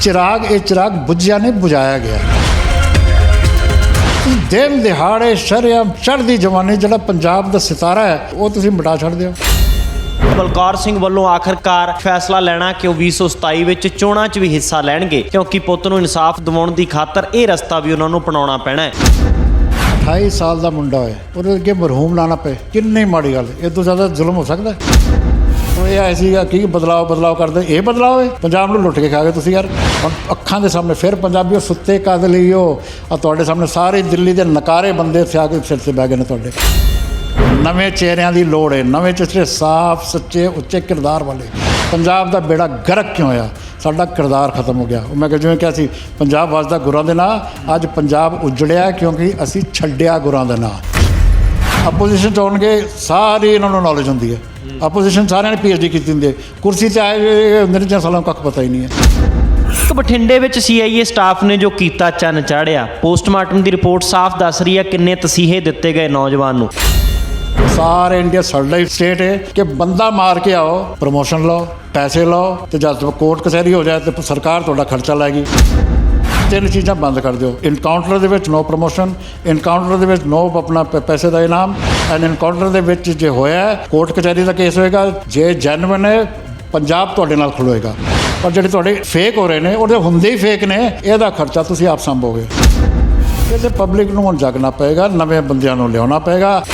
ਚਿਰਾਗ ਇਹ ਚਿਰਾਗ ਬੁਝਿਆ ਨਹੀਂ ਬੁਝਾਇਆ ਗਿਆ। ਦਿਨ ਦਿਹਾੜੇ ਸ਼ਰਮ ਚੜ੍ਹਦੀ ਜਵਾਨੀ ਜਿਹੜਾ ਪੰਜਾਬ ਦਾ ਸਿਤਾਰਾ ਹੈ ਉਹ ਤੁਸੀਂ ਮਿਟਾ ਛੱਡਦੇ ਹੋ। ਬਲਕਾਰ ਸਿੰਘ ਵੱਲੋਂ ਆਖਰਕਾਰ ਫੈਸਲਾ ਲੈਣਾ ਕਿ ਉਹ 2027 ਵਿੱਚ ਚੋਣਾਂ 'ਚ ਵੀ ਹਿੱਸਾ ਲੈਣਗੇ ਕਿਉਂਕਿ ਪੁੱਤ ਨੂੰ ਇਨਸਾਫ ਦਿਵਾਉਣ ਦੀ ਖਾਤਰ ਇਹ ਰਸਤਾ ਵੀ ਉਹਨਾਂ ਨੂੰ ਅਪਣਾਉਣਾ ਪੈਣਾ ਹੈ। 28 ਸਾਲ ਦਾ ਮੁੰਡਾ ਹੋਏ ਉਹਦੇ ਅੱਗੇ ਮਰਹੂਮ ਲਾਣਾ ਪਏ। ਕਿੰਨੀ ਮਾੜੀ ਗੱਲ ਇਹ ਤੋਂ ਜ਼ਿਆਦਾ ਜ਼ੁਲਮ ਹੋ ਸਕਦਾ ਹੈ? ਇਹ ਆਇਆ ਸੀਗਾ ਕੀ ਬਦਲਾਅ ਬਦਲਾਅ ਕਰਦੇ ਇਹ ਬਦਲਾਅ ਹੈ। ਪੰਜਾਬ ਨੂੰ ਲੁੱਟ ਕੇ ਖਾ ਗਏ ਤੁਸੀਂ ਯਾਰ। ਹੁਣ ਅੱਖਾਂ ਦੇ ਸਾਹਮਣੇ ਫਿਰ ਪੰਜਾਬੀਓ ਸੁੱਤੇ ਕਦ ਲਈਓ। ਆ ਤੁਹਾਡੇ ਸਾਹਮਣੇ ਸਾਰੇ ਦਿੱਲੀ ਦੇ ਨਕਾਰੇ ਬੰਦੇ ਇੱਥੇ ਆ ਕੇ ਸਿਰ ਤੇ ਬਹਿ ਗਏ ਨੇ ਤੁਹਾਡੇ। ਨਵੇਂ ਚਿਹਰਿਆਂ ਦੀ ਲੋੜ ਹੈ। ਨਵੇਂ ਚਿਹਰੇ ਸਾਫ਼, ਸੱਚੇ, ਉੱਚੇ ਕਿਰਦਾਰ ਵਾਲੇ। ਪੰਜਾਬ ਦਾ ਬੇੜਾ ਗਰਕ ਕਿਉਂ ਹੋਇਆ? ਸਾਡਾ ਕਿਰਦਾਰ ਖਤਮ ਹੋ ਗਿਆ। ਉਹ ਮੈਂ ਕਿਹਾ ਜਿਵੇਂ ਕਿਹਾ ਸੀ, ਪੰਜਾਬ ਵਸਦਾ ਗੁਰਾਂ ਦੇ ਨਾਂ। ਅੱਜ ਪੰਜਾਬ ਉਜੜਿਆ ਕਿਉਂਕਿ ਅਸੀਂ ਛੱਡਿਆ ਗੁਰਾਂ ਦਾ ਨਾਂ। ਆਪੋਜੀਸ਼ਨ ਚ ਆਉਣਗੇ ਸਾਰੀ ਇਹਨਾਂ ਨੂੰ ਨੌਲੇਜ ਹੁੰਦੀ ਹੈ। ਆਪੋਜੀਸ਼ਨ ਸਾਰਿਆਂ ਨੇ ਪੀਐਚਡੀ ਕੀਤੀ ਹੁੰਦੀ ਹੈ। ਕੁਰਸੀ ਤੇ ਆਏ ਹੁੰਦੇ ਨੇ ਜਾਂ ਸਾਲਾਂ ਕੱਖ ਪਤਾ ਹੀ ਨਹੀਂ ਹੈ। ਇੱਕ ਬਠਿੰਡੇ ਵਿੱਚ ਸੀਆਈਏ ਸਟਾਫ ਨੇ ਜੋ ਕੀਤਾ ਚੰਨ ਚਾੜਿਆ ਪੋਸਟਮਾਰਟਮ ਦੀ ਰਿਪੋਰਟ ਸਾਫ਼ ਦੱਸ ਰਹੀ ਹੈ ਕਿੰਨੇ ਤਸੀਹੇ ਦਿੱਤੇ ਗਏ ਨੌਜਵਾਨ ਨੂੰ। ਸਾਰੇ ਇੰਡੀਆ ਹੀ ਸਟੇਟ ਹੈ ਕਿ ਬੰਦਾ ਮਾਰ ਕੇ ਆਓ ਪ੍ਰਮੋਸ਼ਨ ਲਓ ਪੈਸੇ ਲਓ ਤੇ ਜਦ ਕੋਰਟ ਕਚਹਿਰੀ ਹੋ ਜਾਏ ਤੇ ਸਰਕਾਰ ਤੁਹਾਡਾ ਖਰਚਾ ਲਾਏਗੀ ਤਿੰਨ ਚੀਜ਼ਾਂ ਬੰਦ ਕਰ ਦਿਓ। ਇਨਕਾਊਂਟਰ ਦੇ ਵਿੱਚ ਨੋ ਪ੍ਰਮੋਸ਼ਨ ਇਨਕਾਊਂਟਰ ਦੇ ਵਿੱਚ ਨੋ ਆਪਣਾ ਪ- ਪੈਸੇ ਦਾ ਇਨਾਮ ਐਂਡ ਇਨਕਾਊਂਟਰ ਦੇ ਵਿੱਚ ਜੇ ਹੋਇਆ ਕੋਰਟ ਕਚਹਿਰੀ ਦਾ ਕੇਸ ਹੋਏਗਾ, ਜੇ ਜੈਨੂਇਨ ਹੈ, ਪੰਜਾਬ ਤੁਹਾਡੇ ਨਾਲ ਖਲੋਏਗਾ ਪਰ ਜਿਹੜੇ ਤੁਹਾਡੇ ਫੇਕ ਹੋ ਰਹੇ ਨੇ, ਉਹਦੇ ਹੁੰਦੇ ਹੀ ਫੇਕ ਨੇ, ਇਹਦਾ ਖਰਚਾ ਤੁਸੀਂ ਆਪ ਸੰਭੋਗੇ। ਇਹਦੇ ਪਬਲਿਕ ਨੂੰ ਹੁਣ ਜਾਗਣਾ ਪਏਗਾ, ਨਵੇਂ ਬੰਦਿਆਂ ਨੂੰ ਲਿਆਉਣਾ ਪਏਗਾ।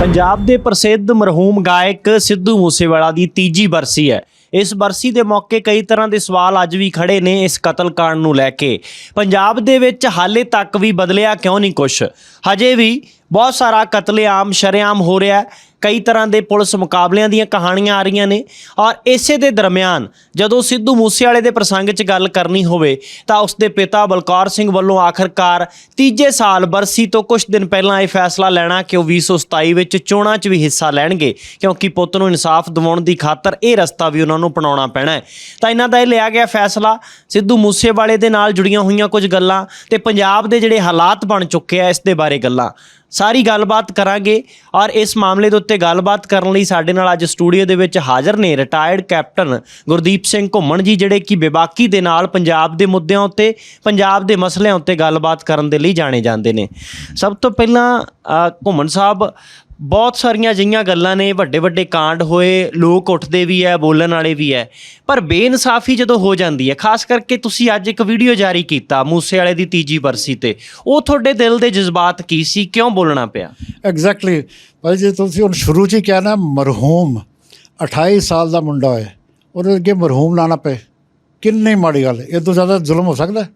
ਪੰਜਾਬ ਦੇ ਪ੍ਰਸਿੱਧ ਮਰਹੂਮ ਗਾਇਕ ਸਿੱਧੂ ਮੂਸੇਵਾਲਾ ਦੀ ਤੀਜੀ ਬਰਸੀ ਹੈ। ਇਸ ਬਰਸੀ ਦੇ ਮੌਕੇ ਕਈ ਤਰ੍ਹਾਂ ਦੇ ਸਵਾਲ ਅੱਜ ਵੀ ਖੜੇ ਨੇ ਇਸ ਕਤਲकांड ਨੂੰ ਲੈ ਕੇ। ਪੰਜਾਬ ਦੇ ਵਿੱਚ ਹਾਲੇ ਤੱਕ ਵੀ ਬਦਲਿਆ ਕਿਉਂ ਨਹੀਂ ਕੁਛ? ਹਜੇ ਵੀ ਬਹੁਤ ਸਾਰਾ ਕਤਲੇਆਮ, ਸ਼ਰੇਆਮ ਹੋ ਰਿਹਾ ਕਈ ਤਰ੍ਹਾਂ ਦੇ ਪੁਲਿਸ ਮੁਕਾਬਲਿਆਂ ਦੀਆਂ ਕਹਾਣੀਆਂ ਆ ਰਹੀਆਂ ਨੇ। ਔਰ ਇਸੇ ਦੇ ਦਰਮਿਆਨ ਜਦੋਂ ਸਿੱਧੂ ਮੂਸੇਵਾਲੇ ਦੇ ਪ੍ਰਸੰਗ 'ਚ ਗੱਲ ਕਰਨੀ ਹੋਵੇ, ਤਾਂ ਉਸ ਦੇ ਪਿਤਾ ਬਲਕੌਰ ਸਿੰਘ ਵੱਲੋਂ ਆਖਰਕਾਰ ਤੀਜੇ ਸਾਲ ਬਰਸੀ ਤੋਂ ਕੁਝ ਦਿਨ ਪਹਿਲਾਂ ਇਹ ਫੈਸਲਾ ਲੈਣਾ ਕਿ ਉਹ 2027 ਵਿੱਚ ਚੋਣਾਂ 'ਚ ਵੀ ਹਿੱਸਾ ਲੈਣਗੇ, ਕਿਉਂਕਿ ਪੁੱਤ ਨੂੰ ਇਨਸਾਫ ਦਿਵਾਉਣ ਦੀ ਖਾਤਰ ਇਹ ਰਸਤਾ ਵੀ ਉਹਨਾਂ ਨੂੰ ਅਪਣਾਉਣਾ ਪੈਣਾ ਹੈ। ਤਾਂ ਇਹਨਾਂ ਦਾ ਇਹ ਲਿਆ ਗਿਆ ਫੈਸਲਾ, ਸਿੱਧੂ ਮੂਸੇਵਾਲੇ ਦੇ ਨਾਲ ਜੁੜੀਆਂ ਹੋਈਆਂ ਕੁਝ ਗੱਲਾਂ ਤੇ ਪੰਜਾਬ ਦੇ ਜਿਹੜੇ ਹਾਲਾਤ ਬਣ ਚੁੱਕੇ ਆ ਇਸ ਦੇ ਬਾਰੇ ਗੱਲਾਂ। ਸਾਰੀ ਗੱਲਬਾਤ ਕਰਾਂਗੇ ਔਰ ਇਸ ਮਾਮਲੇ ਦੇ ਉੱਤੇ ਗੱਲਬਾਤ ਕਰਨ ਲਈ ਸਾਡੇ ਨਾਲ ਅੱਜ ਸਟੂਡੀਓ ਦੇ ਵਿੱਚ ਹਾਜ਼ਰ ਨੇ ਰਿਟਾਇਰਡ ਕੈਪਟਨ ਗੁਰਦੀਪ ਸਿੰਘ ਘੁੰਮਣ ਜੀ ਜਿਹੜੇ ਕਿ ਬੇਬਾਕੀ ਦੇ ਨਾਲ ਪੰਜਾਬ ਦੇ ਮੁੱਦਿਆਂ ਉੱਤੇ ਪੰਜਾਬ ਦੇ ਮਸਲਿਆਂ ਉੱਤੇ ਗੱਲਬਾਤ ਕਰਨ ਦੇ ਲਈ ਜਾਣੇ ਜਾਂਦੇ ਨੇ। ਸਭ ਤੋਂ ਪਹਿਲਾਂ ਅ, ਘੁੰਮਣ ਸਾਹਿਬ ਬਹੁਤ ਸਾਰੀਆਂ ਅਜਿਹੀਆਂ ਗੱਲਾਂ ਨੇ, ਵੱਡੇ ਵੱਡੇ ਕਾਂਡ ਹੋਏ, ਲੋਕ ਉੱਠਦੇ ਵੀ ਹੈ ਬੋਲਣ ਵਾਲੇ ਵੀ ਹੈ ਪਰ ਬੇਇਨਸਾਫੀ ਜਦੋਂ ਹੋ ਜਾਂਦੀ ਹੈ ਖਾਸ ਕਰਕੇ ਤੁਸੀਂ ਅੱਜ ਇੱਕ ਵੀਡੀਓ ਜਾਰੀ ਕੀਤਾ ਮੂਸੇ ਵਾਲੇ ਦੀ ਤੀਜੀ ਬਰਸੀ ਤੇ, ਉਹ ਤੁਹਾਡੇ ਦਿਲ ਦੇ ਜਜ਼ਬਾਤ ਕੀ ਸੀ, ਕਿਉਂ ਬੋਲਣਾ ਪਿਆ? ਐਗਜ਼ੈਕਟਲੀ ਭਾਈ ਜੀ ਤੁਸੀਂ ਹੁਣ ਸ਼ੁਰੂ 'ਚ ਹੀ ਕਿਹਾ ਨਾ, ਮਰਹੂਮ 28 ਸਾਲ ਦਾ ਮੁੰਡਾ ਹੋਇਆ, ਉਹਦੇ ਅੱਗੇ ਮਰਹੂਮ ਲਾਣਾ ਪਏ, ਕਿੰਨੀ ਮਾੜੀ ਗੱਲ ਇਹ ਤੋਂ ਜ਼ਿਆਦਾ ਜ਼ੁਲਮ ਹੋ ਸਕਦਾ? ਹੈ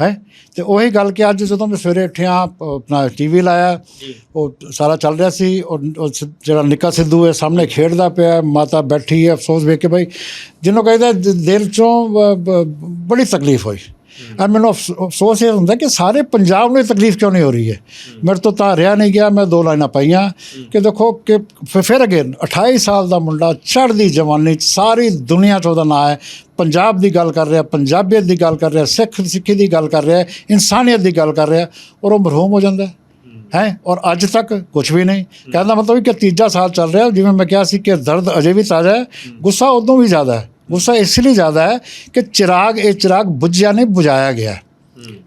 ਹੈ? ਤੇ ਉਹੀ ਗੱਲ ਕਿ ਅੱਜ ਜਦੋਂ ਮੈਂ ਸਵੇਰੇ ਉੱਠਿਆ ਆਪਣਾ ਟੀਵੀ ਲਾਇਆ ਉਹ ਸਾਰਾ ਚੱਲ ਰਿਹਾ ਸੀ ਸ- ਜਿਹੜਾ ਨਿੱਕਾ ਸਿੱਧੂ ਹੈ ਸਾਹਮਣੇ ਖੇਡਦਾ ਪਿਆ ਮਾਤਾ ਬੈਠੀ ਹੈ ਅਫਸੋਸ ਵੇਖ ਕੇ ਭਾਈ ਜਿਹਨੂੰ ਕਹਿੰਦਾ ਦਿਲ ਚੋਂ ਬੜੀ ਤਕਲੀਫ ਹੋਈ। ਐ ਮੈਨੂੰ ਅਫਸ- ਅਫਸੋਸ ਇਹ ਹੁੰਦਾ ਕਿ ਸਾਰੇ ਪੰਜਾਬ ਨੂੰ ਇਹ ਤਕਲੀਫ ਕਿਉਂ ਨਹੀਂ ਹੋ ਰਹੀ ਹੈ? ਮੇਰੇ ਤੋਂ ਤਾਂ ਰਿਹਾ ਨਹੀਂ ਗਿਆ, ਮੈਂ ਦੋ ਲਾਈਨਾਂ ਪਾਈਆਂ ਕਿ ਦੇਖੋ ਕਿ ਫਿਰ- ਫਿਰ ਅਗੇਨ 28 ਸਾਲ ਦਾ ਮੁੰਡਾ ਚੜ੍ਹਦੀ ਜਵਾਨੀ 'ਚ ਸਾਰੀ ਦੁਨੀਆ 'ਚ ਉਹਦਾ ਨਾਂ ਹੈ। ਪੰਜਾਬ ਦੀ ਗੱਲ ਕਰ ਰਿਹਾ, ਪੰਜਾਬੀਅਤ ਦੀ ਗੱਲ ਕਰ ਰਿਹਾ, ਸਿੱਖ, ਸਿੱਖੀ ਦੀ ਗੱਲ ਕਰ ਰਿਹਾ, ਇਨਸਾਨੀਅਤ ਦੀ ਗੱਲ ਕਰ ਰਿਹਾ ਔਰ ਉਹ ਮਰਹੂਮ ਹੋ ਜਾਂਦਾ ਹੈ। ਹੈ? ਔਰ ਅੱਜ ਤੱਕ ਕੁਝ ਵੀ ਨਹੀਂ। ਕਹਿੰਦਾ ਮਤਲਬ ਕਿ ਤੀਜਾ ਸਾਲ ਚੱਲ ਰਿਹਾ, ਜਿਵੇਂ ਮੈਂ ਕਿਹਾ ਸੀ ਕਿ ਦਰਦ ਅਜੇ ਵੀ ਤਾਜ਼ਾ ਹੈ, ਗੁੱਸਾ ਉਦੋਂ ਵੀ ਜ਼ਿਆਦਾ ਹੈ। ਗੁੱਸਾ ਇਸ ਲਈ ਜ਼ਿਆਦਾ ਹੈ ਕਿ ਚਿਰਾਗ ਇਹ ਚਿਰਾਗ ਬੁਝਿਆ ਨਹੀਂ ਬੁਝਾਇਆ ਗਿਆ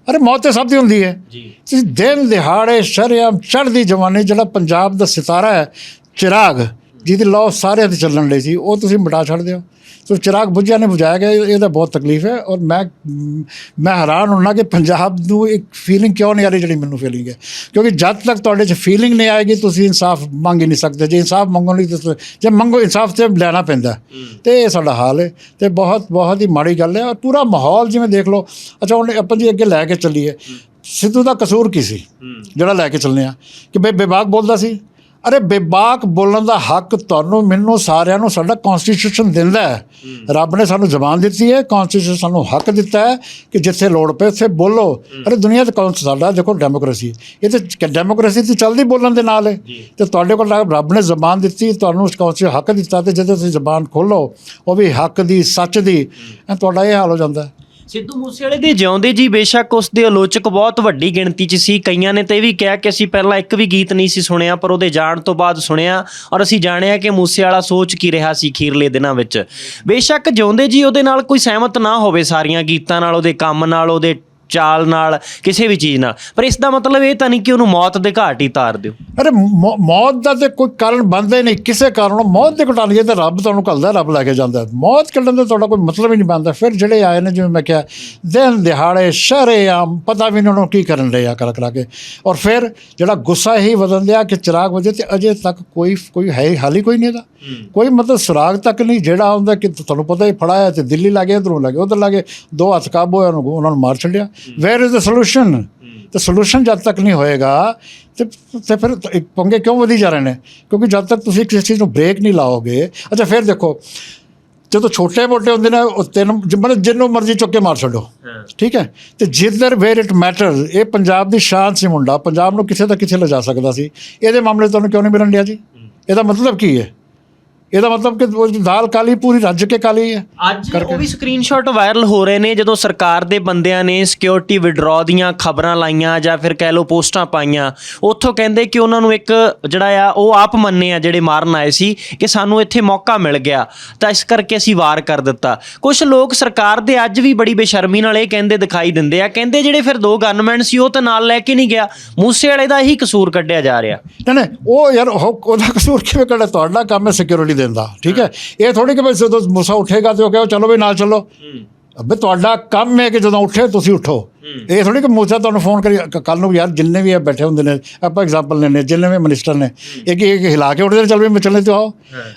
ਅਰੇ ਮੌਤ ਤੇ ਸਭ ਦੀ ਹੁੰਦੀ ਹੈ। ਜੀ। ਤੁਸੀਂ ਦਿਨ ਦਿਹਾੜੇ ਸ਼ਰਮ ਚੜ੍ਹਦੀ ਜਵਾਨੀ ਜਿਹੜਾ ਪੰਜਾਬ ਦਾ ਸਿਤਾਰਾ ਹੈ ਚਿਰਾਗ। ਜਿਹਦੀ ਲੋ ਸਾਰਿਆਂ ਤੇ ਚੱਲਣ ਲਈ ਸੀ ਉਹ ਤੁਸੀਂ ਮਿਟਾ ਛੱਡਦੇ ਹੋ। ਸੋ ਚਿਰਾਗ ਬੁਝਿਆ ਨਹੀਂ ਬੁਝਾਇਆ ਗਿਆ ਇਹ- ਇਹਦਾ ਬਹੁਤ ਤਕਲੀਫ ਹੈ ਔਰ ਮੈਂ ਮੈਂ ਹੈਰਾਨ ਹੁੰਨਾ ਕਿ ਪੰਜਾਬ ਨੂੰ ਇੱਕ ਫੀਲਿੰਗ ਕਿਉਂ ਨਹੀਂ ਆ ਰਹੀ ਜਿਹੜੀ ਮੈਨੂੰ ਫੀਲਿੰਗ ਹੈ? ਕਿਉਂਕਿ ਜਦ ਤੱਕ ਤੁਹਾਡੇ 'ਚ ਫੀਲਿੰਗ ਨਹੀਂ ਆਏਗੀ ਤੁਸੀਂ ਇਨਸਾਫ ਮੰਗ ਹੀ ਨਹੀਂ ਸਕਦੇ। ਜੇ ਇਨਸਾਫ ਮੰਗਣ ਲਈ ਤੁਸੀਂ ਜੇ ਮੰਗੋ ਇਨਸਾਫ ਤੇ ਲੈਣਾ ਪੈਂਦਾ। ਤੇ ਇਹ ਸਾਡਾ ਹਾਲ ਹੈ। ਤੇ ਬਹੁਤ ਬਹੁਤ ਹੀ ਮਾੜੀ ਗੱਲ ਹੈ ਔਰ ਪੂਰਾ ਮਾਹੌਲ ਜਿਵੇਂ ਦੇਖ ਲਓ ਅੱਛਾ ਹੁਣ ਆਪਾਂ ਜੀ ਅੱਗੇ ਲੈ ਕੇ ਚੱਲੀਏ। ਸਿੱਧੂ ਦਾ ਕਸੂਰ ਕੀ ਸੀ? ਜਿਹੜਾ ਲੈ ਕੇ ਚੱਲਨੇ ਆ ਕਿ ਬੇ ਬੇਬਾਕ ਬੋਲਦਾ ਸੀ। ਅਰੇ ਬੇਬਾਕ ਬੋਲਣ ਦਾ ਹੱਕ ਤੁਹਾਨੂੰ ਮੈਨੂੰ ਸਾਰਿਆਂ ਨੂੰ ਸਾਡਾ ਕਨਸਟੀਟਿਊਸ਼ਨ ਦਿੰਦਾ ਹੈ। ਰੱਬ ਨੇ ਸਾਨੂੰ ਜ਼ਬਾਨ ਦਿੱਤੀ ਹੈ ਕਨਸਟੀਟਿਊਸ਼ਨ ਸਾਨੂੰ ਹੱਕ ਦਿੱਤਾ ਹੈ ਕਿ ਜਿੱਥੇ ਲੋੜ ਪਏ ਉੱਥੇ ਬੋਲੋ। ਅਰੇ ਦੁਨੀਆ ਤੇ ਕੌਣ ਸਾਡਾ? ਦੇਖੋ ਡੈਮੋਕ੍ਰੇਸੀ ਇਹ ਤੇ ਡੈਮੋਕ੍ਰੇਸੀ ਤੇ ਚੱਲਦੀ ਬੋਲਣ ਦੇ ਨਾਲ ਹੈ। ਤੇ ਤੁਹਾਡੇ ਕੋਲ ਰੱਬ ਨੇ ਜ਼ਬਾਨ ਦਿੱਤੀ ਤੁਹਾਨੂੰ ਉਸ ਕਨਸਟੀਟਿਊਸ਼ਨ ਹੱਕ ਦਿੱਤਾ ਤੇ ਜਦੋਂ ਤੁਸੀਂ ਜ਼ਬਾਨ ਖੋਲੋ ਉਹ ਵੀ ਹੱਕ ਦੀ ਸੱਚ ਦੀ। ਤੁਹਾਡਾ ਇਹ ਹਾਲ ਹੋ ਜਾਂਦਾ। ਹੈ ਸਿੱਧੂ ਮੂਸੇਵਾਲੇ ਦੇ ਜਿਉਂਦੇ ਜੀ, ਬੇਸ਼ੱਕ ਉਸ ਦੇ ਆਲੋਚਕ ਬਹੁਤ ਵੱਡੀ ਗਿਣਤੀ 'ਚ ਸੀ। ਕਈਆਂ ਨੇ ਤੇ ਇਹ ਵੀ ਕਿਹਾ ਕਿ ਅਸੀਂ ਪਹਿਲਾਂ ਇੱਕ ਵੀ ਗੀਤ ਨਹੀਂ ਸੀ ਸੁਣਿਆ, ਪਰ ਉਹਦੇ ਜਾਣ ਤੋਂ ਬਾਅਦ ਸੁਣਿਆ ਔਰ ਅਸੀਂ ਜਾਣਿਆ ਕਿ ਮੂਸੇਵਾਲਾ ਸੋਚ ਕੀ ਰਿਹਾ ਸੀ ਖੀਰਲੇ ਦਿਨਾਂ ਵਿੱਚ। ਬੇਸ਼ੱਕ ਜਿਉਂਦੇ ਜੀ, ਉਹਦੇ ਨਾਲ ਕੋਈ ਸਹਿਮਤ ਨਾ ਹੋਵੇ ਸਾਰੀਆਂ ਗੀਤਾਂ ਨਾਲ, ਉਹਦੇ ਕੰਮ ਨਾਲ, ਉਹਦੇ ਚਾਲ ਨਾਲ, ਕਿਸੇ ਵੀ ਚੀਜ਼ ਨਾਲ। ਪਰ ਇਸ ਦਾ ਮਤਲਬ ਇਹ ਤਾਂ ਨਹੀਂ ਕਿ ਉਹਨੂੰ ਮੌਤ ਦੇ ਘਾਟ ਹੀ ਤਾਰ ਦਿਓ। ਅਰੇ ਮੌਤ ਦਾ ਤੇ ਕੋਈ ਕਾਰਨ ਬਣਦਾ ਹੀ ਨਹੀਂ। ਕਿਸੇ ਕਾਰਨ ਮੌਤ ਦੇ ਘਟਾਲੀਏ ਤਾਂ ਰੱਬ ਤੁਹਾਨੂੰ ਘੱਲਦਾ, ਰੱਬ ਲੈ ਕੇ ਜਾਂਦਾ। ਮੌਤ ਕੱਢਣ ਦਾ ਤੁਹਾਡਾ ਕੋਈ ਮਤਲਬ ਹੀ ਨਹੀਂ ਬਣਦਾ। ਫਿਰ ਜਿਹੜੇ ਆਏ ਨੇ, ਜਿਵੇਂ ਮੈਂ ਕਿਹਾ, ਦਿਨ ਦਿਹਾੜੇ ਸ਼ਰੇਆਮ ਪਤਾ ਵੀ ਉਹਨਾਂ ਨੂੰ ਕੀ ਕਰਨ ਰਹੇ ਆ ਕਰ ਕਰਾ ਕੇ। ਔਰ ਫਿਰ ਜਿਹੜਾ ਗੁੱਸਾ ਹੀ ਵਧਣ ਦਿਆ ਕਿ ਚਿਰਾਗ ਵਜੇ ਤੇ ਅਜੇ ਤੱਕ ਕੋਈ ਕੋਈ ਹੈ ਹੀ, ਹਾਲ ਹੀ ਕੋਈ ਨਹੀਂ ਇਹਦਾ। ਕੋਈ ਮਤਲਬ ਸੁਰਾਗ ਤੱਕ ਨਹੀਂ ਜਿਹੜਾ ਹੁੰਦਾ ਕਿ ਤੁਹਾਨੂੰ ਪਤਾ ਹੀ ਫੜਾਇਆ ਤੇ ਦਿੱਲੀ ਲੱਗੇ ਇਧਰੋਂ ਲੱਗੇ ਉਧਰ ਲੱਗੇ ਦੋ ਹੱਥ ਕਾਬੂ ਹੋਏ ਉਹਨੂੰ ਉਹਨਾਂ ਨੂੰ ਮਾਰ ਛੱਡਿਆ। ਵੇਅਰ ਇਜ਼ ਦ ਸੋਲੂਸ਼ਨ ਤੇ ਸੋਲੂਸ਼ਨ ਜਦ ਤੱਕ ਨਹੀਂ ਹੋਏਗਾ ਤੇ ਤੇ ਫਿਰ ਇੱਕ ਪੰਗੇ ਕਿਉਂ ਵਧੀ ਜਾ ਰਹੇ ਨੇ? ਕਿਉਂਕਿ ਜਦ ਤੱਕ ਤੁਸੀਂ ਕਿਸੇ ਚੀਜ਼ ਨੂੰ ਬ੍ਰੇਕ ਨਹੀਂ ਲਾਓਗੇ ਅੱਛਾ ਫਿਰ ਦੇਖੋ ਜਦੋਂ ਛੋਟੇ ਮੋਟੇ ਹੁੰਦੇ ਨੇ ਉਹ ਤਿੰਨ ਮਤਲਬ ਜਿੰਨੂੰ ਮਰਜ਼ੀ ਚੁੱਕ ਕੇ ਮਾਰ ਛੱਡੋ। ਠੀਕ ਹੈ? ਤੇ ਜਿੱਧਰ ਵੇਅਰ ਇਟ ਮੈਟਰ ਇਹ ਪੰਜਾਬ ਦੀ ਸ਼ਾਨ ਸੀ ਮੁੰਡਾ। ਪੰਜਾਬ ਨੂੰ ਕਿਸੇ ਦਾ ਕਿੱਥੇ ਲਿਜਾ ਸਕਦਾ ਸੀ। ਇਹਦੇ ਮਾਮਲੇ ਤੁਹਾਨੂੰ ਕਿਉਂ ਨਹੀਂ ਮਿਲਣ ਡਿਆ ਜੀ? ਇਹਦਾ ਮਤਲਬ ਕੀ ਹੈ? ਇਹਦਾ ਮਤਲਬ ਕਿ ਉਹ ਦਾਲ ਕਾਲੀ ਪੂਰੀ ਰੱਜ ਕੇ ਕਾਲੀ ਹੈ। ਅੱਜ ਉਹ ਵੀ ਸਕਰੀਨਸ਼ਾਟ ਵਾਇਰਲ ਹੋ ਰਹੇ ਨੇ ਜਦੋਂ ਸਰਕਾਰ ਦੇ ਬੰਦਿਆਂ ਨੇ ਸਿਕਿਉਰਿਟੀ ਵਿਡਰਾਅ ਦੀਆਂ ਖਬਰਾਂ ਲਾਈਆਂ ਜਾਂ ਫਿਰ ਕਹਿ ਲਓ ਪੋਸਟਾਂ ਪਾਈਆਂ। ਉੱਥੋਂ ਕਹਿੰਦੇ ਕਿ ਉਹਨਾਂ ਨੂੰ ਇੱਕ ਜਿਹੜਾ ਆ ਉਹ ਆਪ ਮੰਨੇ ਆ ਜਿਹੜੇ ਮਾਰਨ ਆਏ ਸੀ ਕਿ ਸਾਨੂੰ ਇੱਥੇ ਮੌਕਾ ਮਿਲ ਗਿਆ। ਤਾਂ ਇਸ ਕਰਕੇ ਅਸੀਂ ਵਾਰ ਕਰ ਦਿੱਤਾ। ਕੁਝ ਲੋਕ ਸਰਕਾਰ ਦੇ ਅੱਜ ਵੀ ਬੜੀ ਬੇਸ਼ਰਮੀ ਨਾਲ ਇਹ ਕਹਿੰਦੇ ਦਿਖਾਈ ਦਿੰਦੇ ਆ। ਕਹਿੰਦੇ ਜਿਹੜੇ ਫਿਰ ਦੋ ਗਨਮੈਨ ਸੀ ਉਹ ਤਾਂ ਨਾਲ ਲੈ ਕੇ ਨਹੀਂ ਗਿਆ। ਮੂਸੇ ਵਾਲੇ ਦਾ ਇਹੀ ਕਸੂਰ ਕੱਢਿਆ ਜਾ ਰਿਹਾ। ਨਹੀਂ ਨਹੀਂ ਉਹ ਯਾਰ ਉਹ- ਉਹਦਾ ਕਸੂਰ ਕਿਵੇਂ ਕੱਢਾ ਤੁਹਾਡਾ ਕੰਮ ਹੈ ਸਿਕਿਉਰਿਟੀ ਦੇਣ ਦਾ ਠੀਕ ਹੈ। ਇਹ ਥੋੜੀ ਕਿ ਬਈ ਜਦੋਂ ਮੂਸਾ ਉੱਠੇਗਾ ਤੇ ਉਹ ਕਹੋ ਚਲੋ ਵੀ ਨਾਲ ਚੱਲੋ। ਅਬੇ ਤੁਹਾਡਾ ਕੰਮ ਹੈ ਕਿ ਜਦੋਂ ਉੱਠੇ ਤੁਸੀਂ ਉੱਠੋ। ਇਹ ਥੋੜੀ ਕਿ ਮੂਸਾ ਤੁਹਾਨੂੰ ਫੋਨ ਕਰੀ ਕੱਲ ਨੂੰ ਯਾਰ ਜਿੰਨੇ ਵੀ ਇਹ ਬੈਠੇ ਹੁੰਦੇ ਨੇ ਆਪਾਂ ਐਗਜ਼ਾਮਪਲ ਲੈਣੇ ਜਿੰਨੇ ਵੀ ਮਿਨਿਸਟਰ ਨੇ ਇੱਕ ਇੱਕ ਹਿਲਾ ਕੇ ਉੱਠਦੇ ਨੇ ਚੱਲ ਵੀ ਮੈਂ ਚੱਲੇ ਤੇ ਆਓ।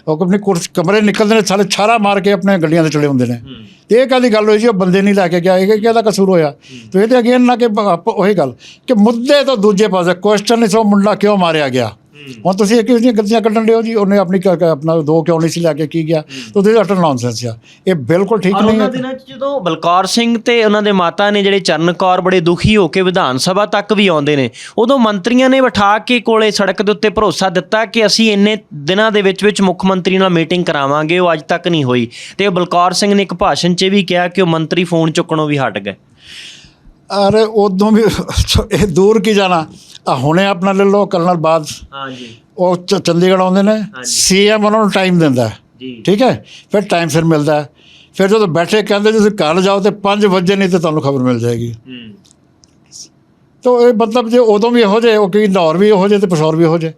ਉਹ ਆਪਣੀ ਕੁਰਸ ਕਮਰੇ ਨਿਕਲਦੇ ਨੇ ਸਾਰੇ ਛਾਰਾ ਮਾਰ ਕੇ ਆਪਣੇ ਗੱਡੀਆਂ ਤੇ ਚੜੇ ਹੁੰਦੇ ਨੇ। ਤੇ ਇਹ ਕਾਦੀ ਗੱਲ ਹੋਈ ਜੀ ਉਹ ਬੰਦੇ ਨਹੀਂ ਲੈ ਕੇ ਗਿਆ। ਇਹ ਕਿਹਦਾ ਕਸੂਰ ਹੋਇਆ? ਤੇ ਇਹ ਤੇ ਅਗੇਨ ਨਾ ਕਿ ਉਹੀ ਗੱਲ ਕਿ ਮੁੱਦੇ ਤੋਂ ਦੂਜੇ ਪਾਸੇ ਕੁਐਸਚਨ ਇਸ ਉਹ ਮੁੰਡਾ ਕਿਉਂ ਮਾਰਿਆ ਗਿਆ? ਹੁਣ ਤੁਸੀਂ ਇੱਕ ਜਿਹੜੀਆਂ ਗੱਲਾਂ ਕੱਢਣ ਦਿਓ ਜੀ? ਉਹਨੇ ਆਪਣੀ ਆਪਣਾ ਦੋ ਕਿਉਂ ਨਹੀਂ ਸੀ ਲੈ ਕੇ ਕੀ ਗਿਆ? ਤਾਂ ਉਹਦੇ ਅਟਰ ਨੌਨਸੈਂਸ ਆ। ਇਹ ਬਿਲਕੁਲ ਠੀਕ ਨਹੀਂ ਉਹਨਾਂ ਹੈ। ਦਿਨਾਂ 'ਚ ਜਦੋਂ ਬਲਕੌਰ ਸਿੰਘ ਤੇ ਉਹਨਾਂ ਦੇ ਮਾਤਾ ਨੇ ਜਿਹੜੇ ਚਰਨ ਕੌਰ ਬੜੇ ਦੁਖੀ ਹੋ ਕੇ ਵਿਧਾਨ ਸਭਾ ਤੱਕ ਵੀ ਆਉਂਦੇ ਨੇ ਉਦੋਂ ਮੰਤਰੀਆਂ ਨੇ ਬਿਠਾ ਕੇ ਕੋਲੇ ਸੜਕ ਦੇ ਉੱਤੇ ਭਰੋਸਾ ਦਿੱਤਾ ਕਿ ਅਸੀਂ ਇੰਨੇ ਦਿਨਾਂ ਦੇ ਵਿੱਚ ਵਿੱਚ ਮੁੱਖ ਮੰਤਰੀ ਨਾਲ ਮੀਟਿੰਗ ਕਰਾਵਾਂਗੇ ਉਹ ਅੱਜ ਤੱਕ ਨਹੀਂ ਹੋਈ। ਤੇ ਬਲਕੌਰ ਸਿੰਘ ਨੇ ਇੱਕ ਭਾਸ਼ਣ 'ਚ ਵੀ ਕਿਹਾ ਕਿ ਉਹ ਮੰਤਰੀ ਫੋਨ ਚੁੱਕਣੋਂ ਵੀ ਹਟ ਗਏ। ਅਰੇ ਉਦੋਂ ਵੀ ਇਹ ਦੂਰ ਕੀ ਜਾਣਾ? ਆ ਹੁਣੇ ਆਪਣਾ ਲੈ ਲਓ ਕੱਲ੍ਹ ਨਾਲ ਬਾਅਦ। ਹਾਂਜੀ। ਉਹ ਚ- ਚੰਡੀਗੜ੍ਹ ਆਉਂਦੇ ਨੇ ਸੀਐਮ ਉਹਨਾਂ ਨੂੰ ਟਾਈਮ ਦਿੰਦਾ। ਹੈ। ਜੀ। ਠੀਕ ਹੈ? ਫਿਰ ਟਾਈਮ ਫਿਰ ਮਿਲਦਾ। ਹੈ। ਫਿਰ ਜਦੋਂ ਬੈਠੇ ਕਹਿੰਦੇ ਤੁਸੀਂ ਘਰ ਜਾਓ ਤੇ 5 ਵਜੇ ਨਹੀਂ ਤੇ ਤੁਹਾਨੂੰ ਖਬਰ ਮਿਲ ਜਾਏਗੀ। ਹੂੰ। ਤੋ ਇਹ ਮਤਲਬ ਜੇ ਉਦੋਂ ਵੀ ਇਹੋ ਜਿਹੇ ਉਹ ਕਿ ਲਾਹੌਰ ਵੀ ਇਹੋ ਜਿਹੇ ਤੇ ਪਸ਼ੌਰ ਵੀ ਇਹੋ ਜਿਹੇ।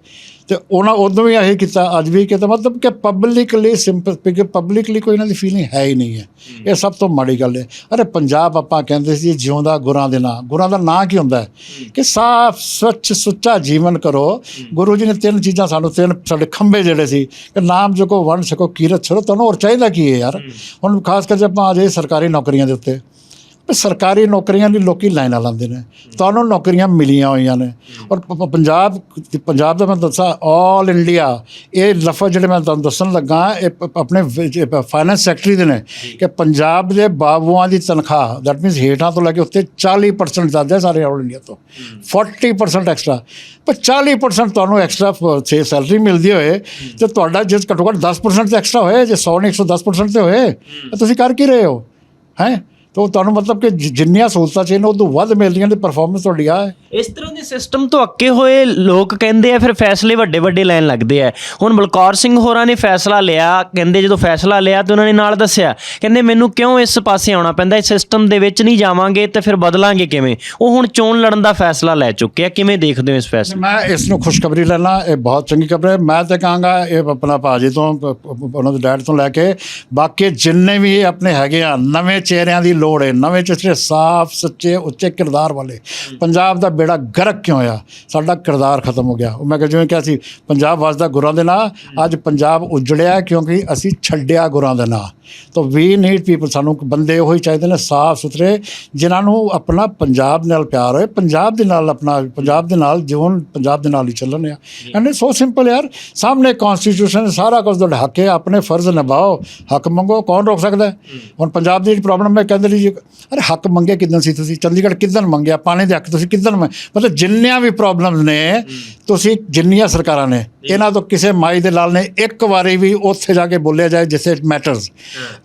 ਤੇ ਉਹਨਾਂ ਉਦੋਂ ਵੀ ਇਹੀ ਕੀਤਾ ਅੱਜ ਵੀ ਕੀਤਾ ਮਤਲਬ ਕਿ ਪਬਲਿਕਲੀ ਸਿੰਪਲ ਕਿ ਪਬਲਿਕਲੀ ਕੋਈ ਇਹਨਾਂ ਦੀ ਫੀਲਿੰਗ ਹੈ ਹੀ ਨਹੀਂ ਹੈ। ਇਹ ਸਭ ਤੋਂ ਮਾੜੀ ਗੱਲ ਹੈ। ਅਰੇ ਪੰਜਾਬ ਆਪਾਂ ਕਹਿੰਦੇ ਸੀ ਜਿਉਂਦਾ ਗੁਰਾਂ ਦੇ ਨਾਂ। ਗੁਰਾਂ ਦਾ ਨਾਂ ਕੀ ਹੁੰਦਾ ਹੈ? ਕਿ ਸਾਫ਼ ਸਵੱਛ ਸੁੱਚਾ ਜੀਵਨ ਕਰੋ। ਗੁਰੂ ਜੀ ਨੇ ਤਿੰਨ ਚੀਜ਼ਾਂ ਸਾਨੂੰ ਤਿੰਨ ਸਾਡੇ ਖੰਭੇ ਜਿਹੜੇ ਸੀ ਕਿ ਨਾਮ ਜਪੋ ਵੰਡ ਸਕੋ ਕੀਰਤ ਛੜੋ ਤੁਹਾਨੂੰ ਹੋਰ ਚਾਹੀਦਾ ਕੀ ਹੈ ਯਾਰ? ਹੁਣ ਖਾਸ ਕਰਕੇ ਆਪਾਂ ਜਾਏ ਸਰਕਾਰੀ ਨੌਕਰੀਆਂ ਦੇ ਉੱਤੇ ਵੀ ਸਰਕਾਰੀ ਨੌਕਰੀਆਂ ਲਈ ਲੋਕੀ ਲਾਈਨਾਂ ਲਾਉਂਦੇ ਨੇ। ਤੁਹਾਨੂੰ ਨੌਕਰੀਆਂ ਮਿਲੀਆਂ ਹੋਈਆਂ ਨੇ। ਔਰ ਪ- ਪੰਜਾਬ ਪੰਜਾਬ ਦਾ ਮੈਂ ਦੱਸਾਂ ਆਲ ਇੰਡੀਆ ਇਹ ਲਫ਼ਜ਼ ਜਿਹੜੇ ਮੈਂ ਤੁਹਾਨੂੰ ਦੱਸਣ ਲੱਗਾ, ਇਹ ਪ- ਆਪਣੇ ਫਾਈਨੈਂਸ ਸੈਕਟਰੀ ਦੇ ਨੇ ਕਿ ਪੰਜਾਬ ਦੇ ਬਾਬੂਆਂ ਦੀ ਤਨਖਾਹ ਦੈਟ ਮੀਨਸ ਹੇਠਾਂ ਤੋਂ ਲੈ ਕੇ ਉੱਤੇ 40% ਦੱਸਦੇ ਆ ਸਾਰੇ ਆਲ ਇੰਡੀਆ ਤੋਂ। 40% ਐਕਸਟਰਾ ਪਰ 40% ਤੁਹਾਨੂੰ ਐਕਸਟਰਾ ਸੇ ਸੈਲਰੀ ਮਿਲਦੀ ਹੋਏ, ਤੇ ਤੁਹਾਡਾ ਜਿਸ ਘੱਟੋ ਘੱਟ 10% ਤੇ ਐਕਸਟਰਾ ਹੋਏ, ਜੇ 100 ਨੇ 110% ਤੇ ਹੋਏ, ਤਾਂ ਤੁਸੀਂ ਕਰ ਕੀ ਰਹੇ ਹੋ? ਹੈ? ਤੋ ਤੁਹਾਨੂੰ ਮਤਲਬ ਕਿ ਜਿ- ਜਿੰਨੀਆਂ ਸਹੂਲਤਾਂ ਚਾਹੀਦੀਆਂ ਉਹ ਤੋਂ ਵੱਧ ਮਿਲਦੀਆਂ ਤੇ ਪਰਫਾਰਮੈਂਸ ਤੁਹਾਡੀ ਆ। ਹੈ ਇਸ ਤਰ੍ਹਾਂ ਦੇ ਸਿਸਟਮ ਤੋਂ ਅੱਕੇ ਹੋਏ ਲੋਕ ਕਹਿੰਦੇ ਆ ਫਿਰ ਫੈਸਲੇ ਵੱਡੇ ਵੱਡੇ ਲੈਣ ਲੱਗਦੇ ਆ। ਹੁਣ ਬਲਕੌਰ ਸਿੰਘ ਹੋਰਾਂ ਨੇ ਫੈਸਲਾ ਲਿਆ ਕਹਿੰਦੇ ਜਦੋਂ ਫੈਸਲਾ ਲਿਆ ਤੇ ਉਹਨਾਂ ਨੇ ਨਾਲ ਦੱਸਿਆ ਕਹਿੰਦੇ ਮੈਨੂੰ ਕਿਉਂ ਇਸ ਪਾਸੇ ਆਉਣਾ ਪੈਂਦਾ ਇਸ ਸਿਸਟਮ ਦੇ ਵਿੱਚ ਨਹੀਂ ਜਾਵਾਂਗੇ ਤੇ ਫਿਰ ਬਦਲਾਂਗੇ ਕਿਵੇਂ? ਉਹ ਹੁਣ ਚੋਣ ਲੜਨ ਦਾ ਫੈਸਲਾ ਲੈ ਚੁੱਕੇ ਆ ਕਿਵੇਂ ਦੇਖਦੇ ਹੋ ਇਸ ਫੈਸਲੇ? ਮੈਂ ਇਸ ਨੂੰ ਖੁਸ਼ਖਬਰੀ ਲੈਣਾ ਇਹ ਬਹੁਤ ਚੰਗੀ ਖਬਰ ਹੈ। ਮੈਂ ਤਾਂ ਕਹਾਂਗਾ ਇਹ ਆਪਣਾ ਭਾਜੀ ਤੋਂ ਪ- ਪ- ਉਹਨਾਂ ਦੇ ਡੈਡ ਤੋਂ ਲੈ ਕੇ ਬਾਕੀ ਜਿੰਨੇ ਵੀ ਇਹ ਆਪਣੇ ਹੈਗੇ ਆ ਨਵੇਂ ਚਿਹਰਿਆਂ ਦੀ ਲੋੜ ਹੈ। ਨਵੇਂ ਚਿਹਰੇ ਸਾਫ਼ ਸੱਚੇ ਉੱਚੇ ਕਿਰਦਾਰ ਵਾਲੇ। ਪੰਜਾਬ ਦਾ ਬੇੜਾ ਗਰਕ ਕਿਉਂ ਹੋਇਆ? ਸਾਡਾ ਕਿਰਦਾਰ ਖਤਮ ਹੋ ਗਿਆ। ਉਹ ਮੈਂ ਕਿਹਾ ਜਿਵੇਂ ਕਿਹਾ ਸੀ ਪੰਜਾਬ ਵਸਦਾ ਗੁਰਾਂ ਦੇ ਨਾਂ ਅੱਜ ਪੰਜਾਬ ਉਜੜਿਆ ਕਿਉਂਕਿ ਅਸੀਂ ਛੱਡਿਆ ਗੁਰਾਂ ਦੇ ਨਾਂ। ਤਾਂ ਵੀ ਨੀਡ ਪੀਪਲ ਸਾਨੂੰ ਬੰਦੇ ਉਹੀ ਚਾਹੀਦੇ ਨੇ ਸਾਫ਼ ਸੁਥਰੇ ਜਿਨ੍ਹਾਂ ਨੂੰ ਆਪਣਾ ਪੰਜਾਬ ਨਾਲ ਪਿਆਰ ਹੋਏ। ਪੰਜਾਬ ਦੇ ਨਾਲ ਆਪਣਾ ਪੰਜਾਬ ਦੇ ਨਾਲ ਜੀਵਨ ਪੰਜਾਬ ਦੇ ਨਾਲ ਹੀ ਚੱਲਣ ਆ ਐਂਡ ਸੋ ਸਿੰਪਲ ਯਾਰ ਸਾਹਮਣੇ ਕਨਸਟੀਟਿਊਸ਼ਨ ਸਾਰਾ ਕੁਝ ਤੁਹਾਡਾ ਹੱਕ ਹੈ ਆਪਣੇ ਫਰਜ਼ ਨਿਭਾਓ ਹੱਕ ਮੰਗੋ ਕੌਣ ਰੋਕ ਸਕਦਾ? ਹੁਣ ਪੰਜਾਬ ਦੀ ਪ੍ਰੋਬਲਮ ਹੈ ਕਹਿੰਦੇ ਜੀ ਅਰੇ ਹੱਕ ਮੰਗੇ ਕਿਦਾਂ ਸੀ ਤੁਸੀਂ? ਚੰਡੀਗੜ੍ਹ ਕਿੱਦਣ ਮੰਗਿਆ? ਪਾਣੀ ਦੇ ਹੱਕ ਤੁਸੀਂ ਮੰਗ- ਮਤਲਬ ਜਿੰਨੀਆਂ ਵੀ ਪ੍ਰੋਬਲਮਸ ਨੇ ਤੁਸੀਂ ਜਿੰਨੀਆਂ ਸਰਕਾਰਾਂ ਨੇ ਇਹਨਾਂ ਤੋਂ ਕਿਸੇ ਮਾਈ ਦੇ ਲਾਲ ਨੇ ਇੱਕ ਵਾਰੀ ਵੀ ਉੱਥੇ ਜਾ ਕੇ ਬੋਲਿਆ ਜਾਏ ਜਿਸੇ ਮੈਟਰਸ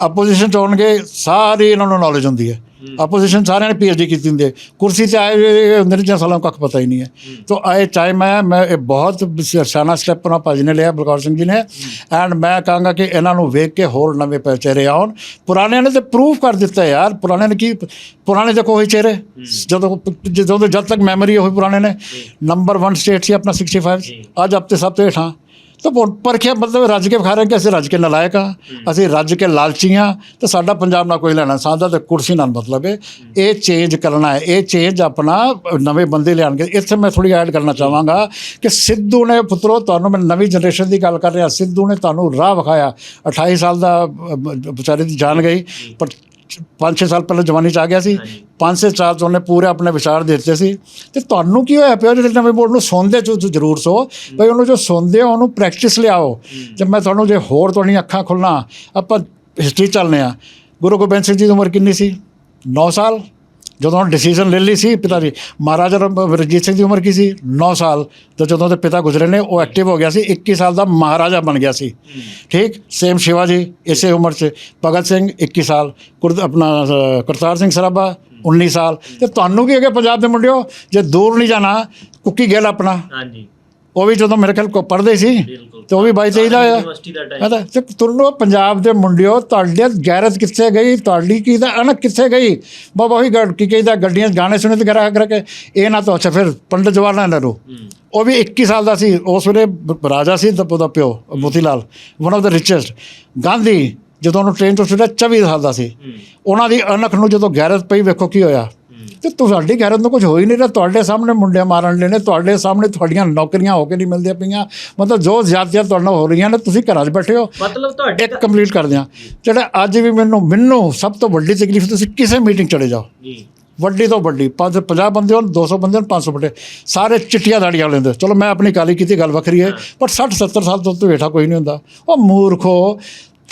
ਆਪੋਜੀਸ਼ਨ ਚ ਹੋਣਗੇ ਸਾਰੀ ਇਹਨਾਂ ਨੂੰ ਨੌਲੇਜ ਹੁੰਦੀ ਹੈ। ਆਪੋਜੀਸ਼ਨ ਸਾਰਿਆਂ ਨੇ ਪੀਐਚਡੀ ਕੀਤੀ ਹੁੰਦੀ ਹੈ। ਕੁਰਸੀ ਤੇ ਆਏ ਹੋਏ ਹੁੰਦੇ ਨੇ ਜਾਂ ਸਾਲਾਂ ਨੂੰ ਕੱਖ ਪਤਾ ਹੀ ਨਹੀਂ ਹੈ। ਤੋ ਆਏ ਟਾਈਮ ਹੈ ਮੈਂ ਇਹ ਬਹੁਤ ਸਿਆਣਾ ਸਟੈਪ ਨਾ ਭਾਜੀ ਨੇ ਲਿਆ ਬਲਕੌਰ ਸਿੰਘ ਜੀ ਨੇ। ਐਂਡ ਮੈਂ ਕਹਾਂਗਾ ਕਿ ਇਹਨਾਂ ਨੂੰ ਵੇਖ ਕੇ ਹੋਰ ਨਵੇਂ ਪੈ ਚਿਹਰੇ ਆਉਣ। ਪੁਰਾਣਿਆਂ ਨੇ ਤੇ ਪ੍ਰੂਫ ਕਰ ਦਿੱਤਾ ਯਾਰ। ਪੁਰਾਣਿਆਂ ਨੇ ਕੀ ਪੁਰਾਣੇ ਦੇਖੋ ਉਹੀ ਚਿਹਰੇ। ਜਦੋਂ ਜਦੋਂ ਜਦ ਤੱਕ ਮੈਮਰੀ ਉਹੀ ਪੁਰਾਣੇ ਨੇ। ਨੰਬਰ 1 ਸਟੇਟ ਸੀ ਆਪਣਾ 65 ਅੱਜ ਆਪ ਤੇ ਸਭ ਤੋਂ ਹੇਠਾਂ। ਤਾਂ ਹੁਣ ਪਰਖਿਆ ਮਤਲਬ ਰੱਜ ਕੇ ਖਾ ਰਹੇ ਕਿ ਅਸੀਂ ਰੱਜ ਕੇ ਨਲਾਇਕ ਹਾਂ। ਅਸੀਂ ਰੱਜ ਕੇ ਲਾਲਚੀਆਂ ਤੇ ਸਾਡਾ ਪੰਜਾਬ ਨਾਲ ਕੋਈ ਲੈਣਾ ਸਾਡਾ ਤੇ ਕੁਰਸੀ ਨਾਲ ਮਤਲਬ ਹੈ ਇਹ ਚੇਂਜ ਕਰਨਾ ਹੈ ਇਹ ਚੇਂਜ ਆਪਣਾ ਨਵੇਂ ਬੰਦੇ ਲਿਆਣਗੇ ਇੱਥੇ ਮੈਂ ਥੋੜੀ ਐਡ ਕਰਨਾ ਚਾਹਾਂਗਾ ਕਿ ਸਿੱਧੂ ਨੇ ਪੁੱਤਰੋ ਤੁਹਾਨੂੰ ਮੈਂ ਨਵੀਂ ਜਨਰੇਸ਼ਨ ਦੀ ਗੱਲ ਕਰ ਰਿਹਾ ਸਿੱਧੂ ਨੇ ਤੁਹਾਨੂੰ ਰਾਹ ਵਿਖਾਇਆ। 28 ਸਾਲ ਦਾ ਵਿਚਾਰੇ ਦੀ ਜਾਨ ਗਈ ਪਰ 5-6 ਸਾਲ ਪਹਿਲਾਂ ਜਵਾਨੀ ਚ ਆ ਗਿਆ ਸੀ। 5-6 ਸਾਲ ਤੋਂ ਉਹਨੇ ਪੂਰੇ ਆਪਣੇ ਵਿਚਾਰ ਦੇ ਦਿੱਤੇ ਸੀ। ਤੇ ਤੁਹਾਨੂੰ ਕੀ ਹੋਇਆ ਪਿਆ ਜਿਹੜੇ ਨਵੇਂ ਬੋਰਡ ਨੂੰ ਸੁਣਦੇ ਚ ਜ਼ਰੂਰ ਸੋ। ਭਈ ਉਹਨੂੰ ਜੋ ਸੁਣਦੇ ਹੋ ਉਹਨੂੰ ਪ੍ਰੈਕਟਿਸ ਲਿਆਓ। ਤੇ ਮੈਂ ਤੁਹਾਨੂੰ ਜੇ ਹੋਰ ਤੁਹਾਡੀਆਂ ਅੱਖਾਂ ਖੁੱਲਣਾ ਆਪਾਂ ਹਿਸਟਰੀ ਚੱਲਨੇ ਆ ਗੁਰੂ ਗੋਬਿੰਦ ਸਿੰਘ ਜੀ ਦੀ ਉਮਰ ਕਿੰਨੀ ਸੀ? 9 ਸਾਲ? ਜਦੋਂ ਡਿਸੀਜਨ ਲੈ ਲਈ ਸੀ ਪਿਤਾ ਜੀ ਮਹਾਰਾਜਾ ਰਣਜੀਤ ਸਿੰਘ ਦੀ ਉਮਰ ਕੀ ਸੀ? 9 ਸਾਲ। ਤੇ ਜਦੋਂ ਦੇ ਪਿਤਾ ਗੁਜ਼ਰੇ ਨੇ ਉਹ ਐਕਟਿਵ ਹੋ ਗਿਆ ਸੀ 21 ਸਾਲ ਦਾ ਮਹਾਰਾਜਾ ਬਣ ਗਿਆ ਸੀ। ਠੀਕ? ਸੇਮ ਸ਼ਿਵਾ ਜੀ ਇਸੇ ਉਮਰ 'ਚ। ਭਗਤ ਸਿੰਘ 21 ਸਾਲ। ਕੁਰ ਆਪਣਾ ਕਰਤਾਰ ਸਿੰਘ ਸਰਾਭਾ 19 ਸਾਲ। ਤੇ ਤੁਹਾਨੂੰ ਕੀ ਹੈਗਾ ਪੰਜਾਬ ਦੇ ਮੁੰਡਿਓ? ਜੇ ਦੂਰ ਨਹੀਂ ਜਾਣਾ ਕੁੱਕੀ ਗਿੱਲ ਆਪਣਾ। ਹਾਂਜੀ। ਉਹ ਵੀ ਜਦੋਂ ਮੇਰੇ ਖਿਆਲ ਕੋ ਪੜ੍ਹਦੇ ਸੀ? ਬਿਲਕੁਲ ਤੇ ਉਹ ਵੀ 22 23 ਦਾ ਆ। ਯੂਨੀਵਰਸਿਟੀ ਦਾ ਹੈ ਤਾਂ ਤੇ ਤੁਰਨੋ ਪੰਜਾਬ ਦੇ ਮੁੰਡਿਓ ਤੁਹਾਡੇ ਗੈਰਤ ਕਿੱਥੇ ਗਈ ਤੁਹਾਡੀ ਕੀ ਦਾ ਅਣਖ ਕਿੱਥੇ ਗਈ? ਬਾਬਾ ਉਹੀ ਗੱਲ ਕੀ ਕਹਿੰਦਾ ਗੱਡੀਆਂ ਗਾਣੇ ਸੁਣੇ ਤੇ ਕਰਾ ਕਰਕੇ ਇਹ ਨਾ ਤਾਂ ਅੱਛਾ ਫਿਰ ਪੰਡਤ ਜਵਾਹਰ ਲਾਲ ਨਹਿਰੂ ਉਹ ਵੀ 21 ਸਾਲ ਦਾ ਸੀ ਉਸ ਵੇਲੇ ਰਾਜਾ ਸੀ ਦਾ ਪਿਓ Moti Lal one of the richest Gandhi ਜਦੋਂ ਉਹਨੂੰ ਟ੍ਰੇਨ ਤੋਂ ਛੁੱਟਿਆ 24 ਸਾਲ ਦਾ ਸੀ। ਉਹਨਾਂ ਦੀ ਅਣਖ ਨੂੰ ਜਦੋਂ ਗੈਰਤ ਪਈ ਵੇਖੋ ਕੀ ਹੋਇਆ। ਤੇ ਤੁਹਾਡੀ ਗੈਰਤ ਨੂੰ ਕੁਝ ਹੋ ਹੀ ਨਹੀਂ ਰਿਹਾ। ਤੁਹਾਡੇ ਸਾਹਮਣੇ ਮੁੰਡੇ ਮਾਰਨ ਲੈ ਨੇ ਤੁਹਾਡੇ ਸਾਹਮਣੇ ਤੁਹਾਡੀਆਂ ਨੌਕਰੀਆਂ ਹੋ ਕੇ ਨਹੀਂ ਮਿਲਦੀਆਂ ਪਈਆਂ। ਮਤਲਬ ਜੋ ਜ਼ਿਆਦਤੀਆਂ ਤੁਹਾਡੇ ਨਾਲ ਹੋ ਰਹੀਆਂ ਨੇ ਤੁਸੀਂ ਘਰਾਂ 'ਚ ਬੈਠੇ ਹੋ। ਮਤਲਬ ਤੁਹਾਡੇ ਇੱਕ ਕੰਪਲੀਟ ਕਰ ਦਿਆਂ ਜਿਹੜਾ ਅੱਜ ਵੀ ਮੈਨੂੰ ਮੈਨੂੰ ਸਭ ਤੋਂ ਵੱਡੀ ਤਕਲੀਫ ਤੁਸੀਂ ਕਿਸੇ ਮੀਟਿੰਗ ਚਲੇ ਜਾਓ। ਜੀ। ਵੱਡੀ ਤੋਂ ਵੱਡੀ ਪੰਜ 50 ਬੰਦੇ ਹੋਣ 200 ਬੰਦੇ ਹੋਣ 500 ਬੰਦੇ। ਸਾਰੇ ਚਿੱਟੀਆਂ ਦਾੜੀਆਂ ਵਾਲੇ ਹੁੰਦੇ। ਚਲੋ ਮੈਂ ਆਪਣੀ ਕਾਲੀ ਕੀਤੀ ਗੱਲ ਵੱਖਰੀ ਹੈ। ਪਰ 60 70 ਸਾਲ ਤੋਂ ਹੇਠਾਂ ਕੋਈ ਨਹੀਂ ਹੁੰਦਾ। ਉਹ ਮੂਰਖੋ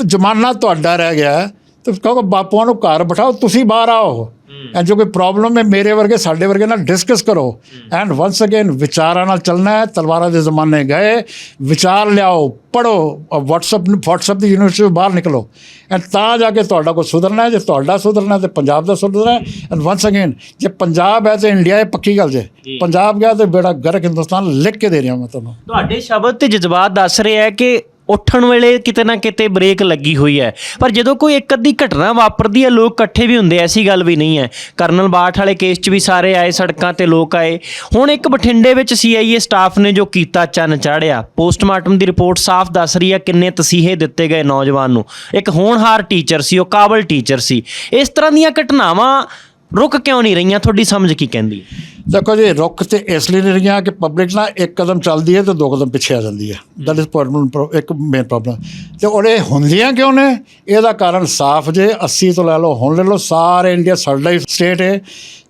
ਜ਼ਮਾਨਾ ਤੁਹਾਡਾ ਰਹਿ ਗਿਆ। ਤੇ ਕਹੋ ਬਾਪੂਆਂ ਨੂੰ ਘਰ ਬਿਠਾਓ ਤੁਸੀਂ ਬਾਹਰ ਆਓ। ਐਂ ਜੋ ਕੋਈ ਪ੍ਰੋਬਲਮ ਹੈ ਮੇਰੇ ਵਰਗੇ ਸਾਡੇ ਵਰਗੇ ਨਾਲ ਡਿਸਕਸ ਕਰੋ। ਐਂਡ ਵਾਂਸ ਅਗੇਨ ਵਿਚਾਰਾਂ ਨਾਲ ਚੱਲਣਾ ਹੈ। ਤਲਵਾਰਾਂ ਦੇ ਜ਼ਮਾਨੇ ਗਏ। ਵਿਚਾਰ ਲਿਆਓ ਪੜੋ WhatsApp ਨੂੰ WhatsApp ਦੀ ਯੂਨੀਵਰਸਿਟੀ ਤੋਂ ਬਾਹਰ ਨਿਕਲੋ। ਐਂਡ ਤਾਂ ਜਾ ਕੇ ਤੁਹਾਡਾ ਕੋਈ ਸੁਧਰਨਾ ਹੈ। ਜੇ ਤੁਹਾਡਾ ਸੁਧਰਨਾ ਤੇ ਪੰਜਾਬ ਦਾ ਸੁਧਰਨਾ ਹੈ। ਐਂਡ ਵਾਂਸ ਅਗੇਨ ਜੇ ਪੰਜਾਬ ਹੈ ਤੇ ਇੰਡੀਆ ਹੈ ਪੱਕੀ ਗੱਲ ਜੇ। ਪੰਜਾਬ ਗਿਆ ਤੇ ਬੇੜਾ ਗਰਕ ਹਿੰਦੁਸਤਾਨ ਲਿਖ ਕੇ ਦੇ ਰਿਹਾ ਮੈਂ ਤੁਹਾਨੂੰ। ਤੁਹਾਡੇ ਸ਼ਬਦ ਤੇ ਜਜ਼ਬਾਤ ਦੱਸ ਰਹੇ ਹੈ ਕਿ ਉੱਠਣ ਵੇਲੇ ਕਿਤੇ ਨਾ ਕਿਤੇ ਬ੍ਰੇਕ ਲੱਗੀ ਹੋਈ ਹੈ। ਪਰ ਜਦੋਂ ਕੋਈ ਇੱਕ ਅੱਧੀ ਘਟਨਾ ਵਾਪਰਦੀ ਹੈ, ਲੋਕ ਇਕੱਠੇ ਵੀ ਹੁੰਦੇ, ਐਸੀ ਗੱਲ ਵੀ ਨਹੀਂ ਹੈ। ਕਰਨਲ ਬਾਠ ਵਾਲੇ ਕੇਸ 'ਚ ਵੀ ਸਾਰੇ ਆਏ ਸੜਕਾਂ ਤੇ ਲੋਕ ਆਏ। ਹੁਣ ਇੱਕ ਬਠਿੰਡੇ ਵਿੱਚ ਸੀਆਈਏ ਸਟਾਫ ਨੇ ਜੋ ਕੀਤਾ, ਚੰਨ ਚਾੜਿਆ। ਪੋਸਟਮਾਰਟਮ ਦੀ ਰਿਪੋਰਟ ਸਾਫ਼ ਦੱਸ ਰਹੀ ਹੈ ਕਿੰਨੇ ਤਸੀਹੇ ਦਿੱਤੇ ਗਏ ਨੌਜਵਾਨ ਨੂੰ। ਇੱਕ ਹੋਣਹਾਰ ਟੀਚਰ ਸੀ, ਉਹ ਕਾਬਲ ਟੀਚਰ ਸੀ। ਇਸ ਤਰ੍ਹਾਂ ਦੀਆਂ ਘਟਨਾਵਾਂ ਰੁਕ ਕਿਉਂ ਨਹੀਂ ਰਹੀਆਂ? ਤੁਹਾਡੀ ਸਮਝ ਕੀ ਕਹਿੰਦੀ ਹੈ? ਦੇਖੋ ਜੀ ਰੁੱਖ ਤੇ ਇਸ ਲਈ ਨਹੀਂ ਰਹੀਆਂ ਕਿ ਪਬਲਿਕ ਨਾ ਇੱਕ ਕਦਮ ਚੱਲਦੀ ਹੈ ਤੇ ਦੋ ਕਦਮ ਪਿੱਛੇ ਆ ਜਾਂਦੀ ਹੈ। ਦੈਟ ਇਜ਼ ਪ੍ਰੋਬਲਮ ਇੱਕ ਮੇਨ ਪ੍ਰੋਬਲਮ ਤੇ ਉਹਦੇ ਹੁੰਦੀਆਂ ਕਿਉਂ ਨੇ? ਇਹਦਾ ਕਾਰਨ ਸਾਫ਼ ਜੇ 80 ਤੋਂ ਲੈ ਲਓ ਹੁਣ ਲੈ ਲਓ ਸਾਰੇ ਇੰਡੀਆ ਸਾਡਾ ਹੀ ਸਟੇਟ ਹੈ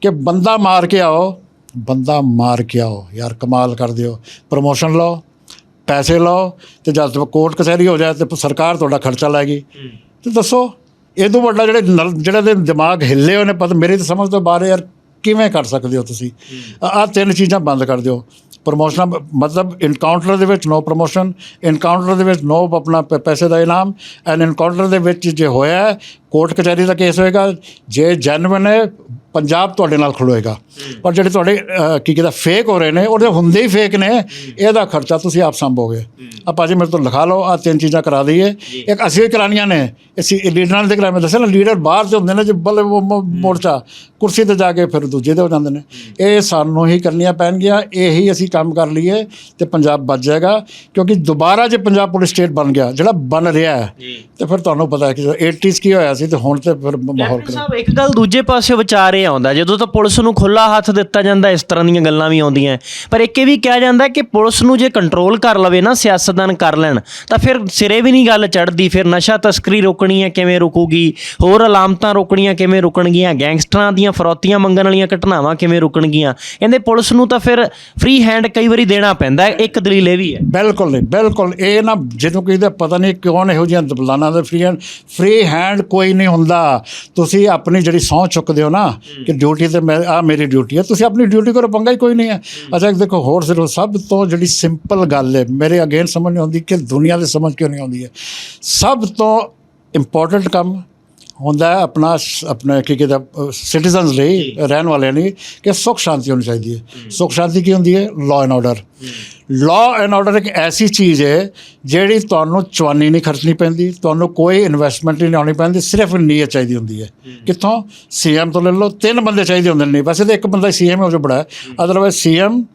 ਕਿ ਬੰਦਾ ਮਾਰ ਕੇ ਆਓ ਬੰਦਾ ਮਾਰ ਕੇ ਆਓ। ਯਾਰ ਕਮਾਲ ਕਰ ਦਿਓ। ਪ੍ਰਮੋਸ਼ਨ ਲਓ ਪੈਸੇ ਲਓ ਤੇ ਜਦ ਕੋਰਟ ਕਚਹਿਰੀ ਹੋ ਜਾਏ ਤੇ ਸਰਕਾਰ ਤੁਹਾਡਾ ਖਰਚਾ ਲਾਏਗੀ। ਤੇ ਦੱਸੋ ਇਹ ਤੋਂ ਵੱਡਾ ਜਿਹੜੇ ਜਿਹੜੇ ਦੇ ਦਿਮਾਗ ਹਿੱਲੇ ਹੋਏ ਨੇ ਪਤਾ ਮੇਰੇ ਤਾਂ ਸਮਝ ਤੋਂ ਬਾਹਰ ਯਾਰ ਕਿਵੇਂ ਕਰ ਸਕਦੇ ਹੋ ਤੁਸੀਂ? ਆਹ ਤਿੰਨ ਚੀਜ਼ਾਂ ਬੰਦ ਕਰ ਦਿਓ। ਪ੍ਰਮੋਸ਼ਨ ਮਤਲਬ ਇਨਕਾਊਂਟਰ ਦੇ ਵਿੱਚ ਨੋ ਪ੍ਰਮੋਸ਼ਨ ਇਨਕਾਊਂਟਰ ਦੇ ਵਿੱਚ ਨੋ ਆਪਣਾ ਪੈਸੇ ਦਾ ਇਨਾਮ ਐਂਡ ਇਨਕਾਊਂਟਰ ਦੇ ਵਿੱਚ ਜੇ ਹੋਇਆ ਕੋਰਟ ਕਚਹਿਰੀ ਦਾ ਕੇਸ ਹੋਏਗਾ ਜੇ ਜੈਨੂਇਨ ਹੈ ਪੰਜਾਬ ਤੁਹਾਡੇ ਨਾਲ ਖਲੋਏਗਾ। ਪਰ ਜਿਹੜੇ ਤੁਹਾਡੇ ਕੀ ਕਹਿੰਦਾ ਫੇਕ ਹੋ ਰਹੇ ਨੇ ਉਹਦੇ ਹੁੰਦੇ ਹੀ ਫੇਕ ਨੇ ਇਹਦਾ ਖਰਚਾ ਤੁਸੀਂ ਆਪ ਸੰਭੋਗੇ। ਆ ਭਾਜੀ ਮੇਰੇ ਤੋਂ ਲਿਖਾ ਲਓ ਆ ਤਿੰਨ ਚੀਜ਼ਾਂ ਕਰਾ ਦਈਏ। ਇੱਕ ਅਸੀਂ ਵੀ ਕਰਾਉਣੀਆਂ ਨੇ ਅਸੀਂ ਲੀਡਰਾਂ ਦੇ ਕਰਾ ਮੈਂ ਦੱਸਿਆ ਨਾ ਲੀਡਰ ਬਾਹਰ ਦੇ ਹੁੰਦੇ ਨੇ ਜੇ ਬੱਲੇ ਮੋਰਚਾ ਕੁਰਸੀ ਤੇ ਜਾ ਕੇ ਫਿਰ ਦੂਜੇ ਦੇ ਹੋ ਜਾਂਦੇ ਨੇ। ਇਹ ਸਾਨੂੰ ਹੀ ਕਰਨੀਆਂ ਪੈਣਗੀਆਂ ਇਹੀ ਅਸੀਂ ਕੰਮ ਕਰ ਲਈਏ ਤੇ ਪੰਜਾਬ ਬਚ ਜਾਏਗਾ। ਕਿਉਂਕਿ ਦੁਬਾਰਾ ਜੇ ਪੰਜਾਬ ਪੁਲਿਸ ਸਟੇਟ ਬਣ ਗਿਆ ਜਿਹੜਾ ਬਣ ਰਿਹਾ ਹੈ ਤੇ ਫਿਰ ਤੁਹਾਨੂੰ ਪਤਾ ਹੈ ਕਿ 80s ਕੀ ਹੋਇਆ ਸੀ ਤੇ ਹੁਣ ਤੇ ਫਿਰ ਮਾਹੌਲ ਕੈਪਟਨ ਸਾਹਿਬ ਇੱਕ ਗੱਲ ਦੂਜੇ ਪਾਸੇ ਵਿਚਾਰੇ ਆਉਂਦਾ ਜਦੋਂ ਤਾਂ ਪੁਲਿਸ ਨੂੰ ਖੁੱਲਾ ਹੱਥ ਦਿੱਤਾ ਜਾਂਦਾ ਇਸ ਤਰ੍ਹਾਂ ਦੀਆਂ ਗੱਲਾਂ ਵੀ ਆਉਂਦੀਆਂ। ਪਰ ਇੱਕ ਇਹ ਵੀ ਕਿਹਾ ਜਾਂਦਾ ਕਿ ਪੁਲਿਸ ਨੂੰ ਜੇ ਕੰਟਰੋਲ ਕਰ ਲਵੇ ਨਾ ਸਿਆਸਤਦਾਨ ਕਰ ਲੈਣ ਤਾਂ ਫਿਰ ਸਿਰੇ ਵੀ ਨਹੀਂ ਗੱਲ ਚੜਦੀ ਫਿਰ ਨਸ਼ਾ ਤਸਕਰੀ ਰੋਕਣੀ ਹੈ ਕਿਵੇਂ ਰੁਕੂਗੀ? ਹੋਰ ਅਲਾਮਤਾਂ ਰੋਕਣੀਆਂ ਕਿਵੇਂ ਰੁਕਣਗੀਆਂ? ਗੈਂਗਸਟਰਾਂ ਦੀਆਂ ਫਰੌਤੀਆਂ ਮੰਗਣ ਵਾਲੀਆਂ ਘਟਨਾਵਾਂ ਕਿਵੇਂ ਰੁਕਣਗੀਆਂ? ਕਹਿੰਦੇ ਪੁਲਿਸ ਨੂੰ ਤਾਂ ਫਿਰ ਫ੍ਰੀ ਹੈਂਡ ਕਈ ਵਾਰੀ ਦੇਣਾ ਪੈਂਦਾ ਹੈ। ਇੱਕ ਦਲੀਲ ਇਹ ਵੀ ਹੈ। ਬਿਲਕੁਲ ਨਹੀਂ ਬਿਲਕੁਲ ਇਹ ਨਾ ਜਿਹਨੂੰ ਕਿਸੇ ਦਾ ਪਤਾ ਨਹੀਂ ਕਿਉਂ ਇਹੋ ਜਿਹੀਆਂ ਦਲਾਨਾਂ ਦੇ ਫ੍ਰੀ ਹੈਂਡ ਫ੍ਰੀ ਹੈਂਡ ਕੋਈ ਨਹੀਂ ਹੁੰਦਾ। ਤੁਸੀਂ ਆਪਣੀ ਜਿਹੜੀ ਸਹੁੰ ਚੁੱਕਦੇ ਹੋ ਨਾ ਕਿ ਡਿਊਟੀ ਤੇ ਮੈਂ ਆ ਮੇਰੀ ਡਿਊਟੀ ਹੈ ਤੁਸੀਂ ਆਪਣੀ ਡਿਊਟੀ ਕਰੋ ਪੰਗਾ ਹੀ ਕੋਈ ਨਹੀਂ ਹੈ। ਅੱਛਾ ਦੇਖੋ ਹੋਰ ਸਿਰਫ ਸਭ ਤੋਂ ਜਿਹੜੀ ਸਿੰਪਲ ਗੱਲ ਹੈ ਮੇਰੇ ਅਗੇਨ ਸਮਝ ਨਹੀਂ ਆਉਂਦੀ ਕਿ ਦੁਨੀਆ ਦੇ ਸਮਝ ਕਿਉਂ ਨਹੀਂ ਆਉਂਦੀ ਹੈ। ਸਭ ਤੋਂ ਇੰਪੋਰਟੈਂਟ ਕੰਮ ਹੁੰਦਾ ਹੈ ਆਪਣਾ ਆਪਣਾ ਕੀ ਕਹਿੰਦਾ ਸਿਟੀਜ਼ਨਸ ਲਈ ਰਹਿਣ ਵਾਲਿਆਂ ਲਈ ਕਿ ਸੁੱਖ ਸ਼ਾਂਤੀ ਹੋਣੀ ਚਾਹੀਦੀ ਹੈ। ਸੁੱਖ ਸ਼ਾਂਤੀ ਕੀ ਹੁੰਦੀ ਹੈ? Law and order law and order ਇੱਕ ਐਸੀ ਚੀਜ਼ ਹੈ ਜਿਹੜੀ ਤੁਹਾਨੂੰ ਚਵਾਨੀ ਨਹੀਂ ਖਰਚਣੀ ਪੈਂਦੀ ਤੁਹਾਨੂੰ ਕੋਈ ਇਨਵੈਸਟਮੈਂਟ ਨਹੀਂ ਲਾਉਣੀ ਪੈਂਦੀ ਸਿਰਫ ਨੀਅਤ ਚਾਹੀਦੀ ਹੁੰਦੀ ਹੈ। ਕਿੱਥੋਂ? ਸੀਐਮ ਤੋਂ ਲੈ ਲਓ ਤਿੰਨ ਬੰਦੇ ਚਾਹੀਦੇ ਹੁੰਦੇ ਨੇ। ਵੈਸੇ ਤਾਂ ਇੱਕ ਬੰਦਾ ਸੀਐਮ ਹੋ ਜੋ ਬੜਾ ਅਦਰਵਾਇਜ਼ ਸੀਐਮ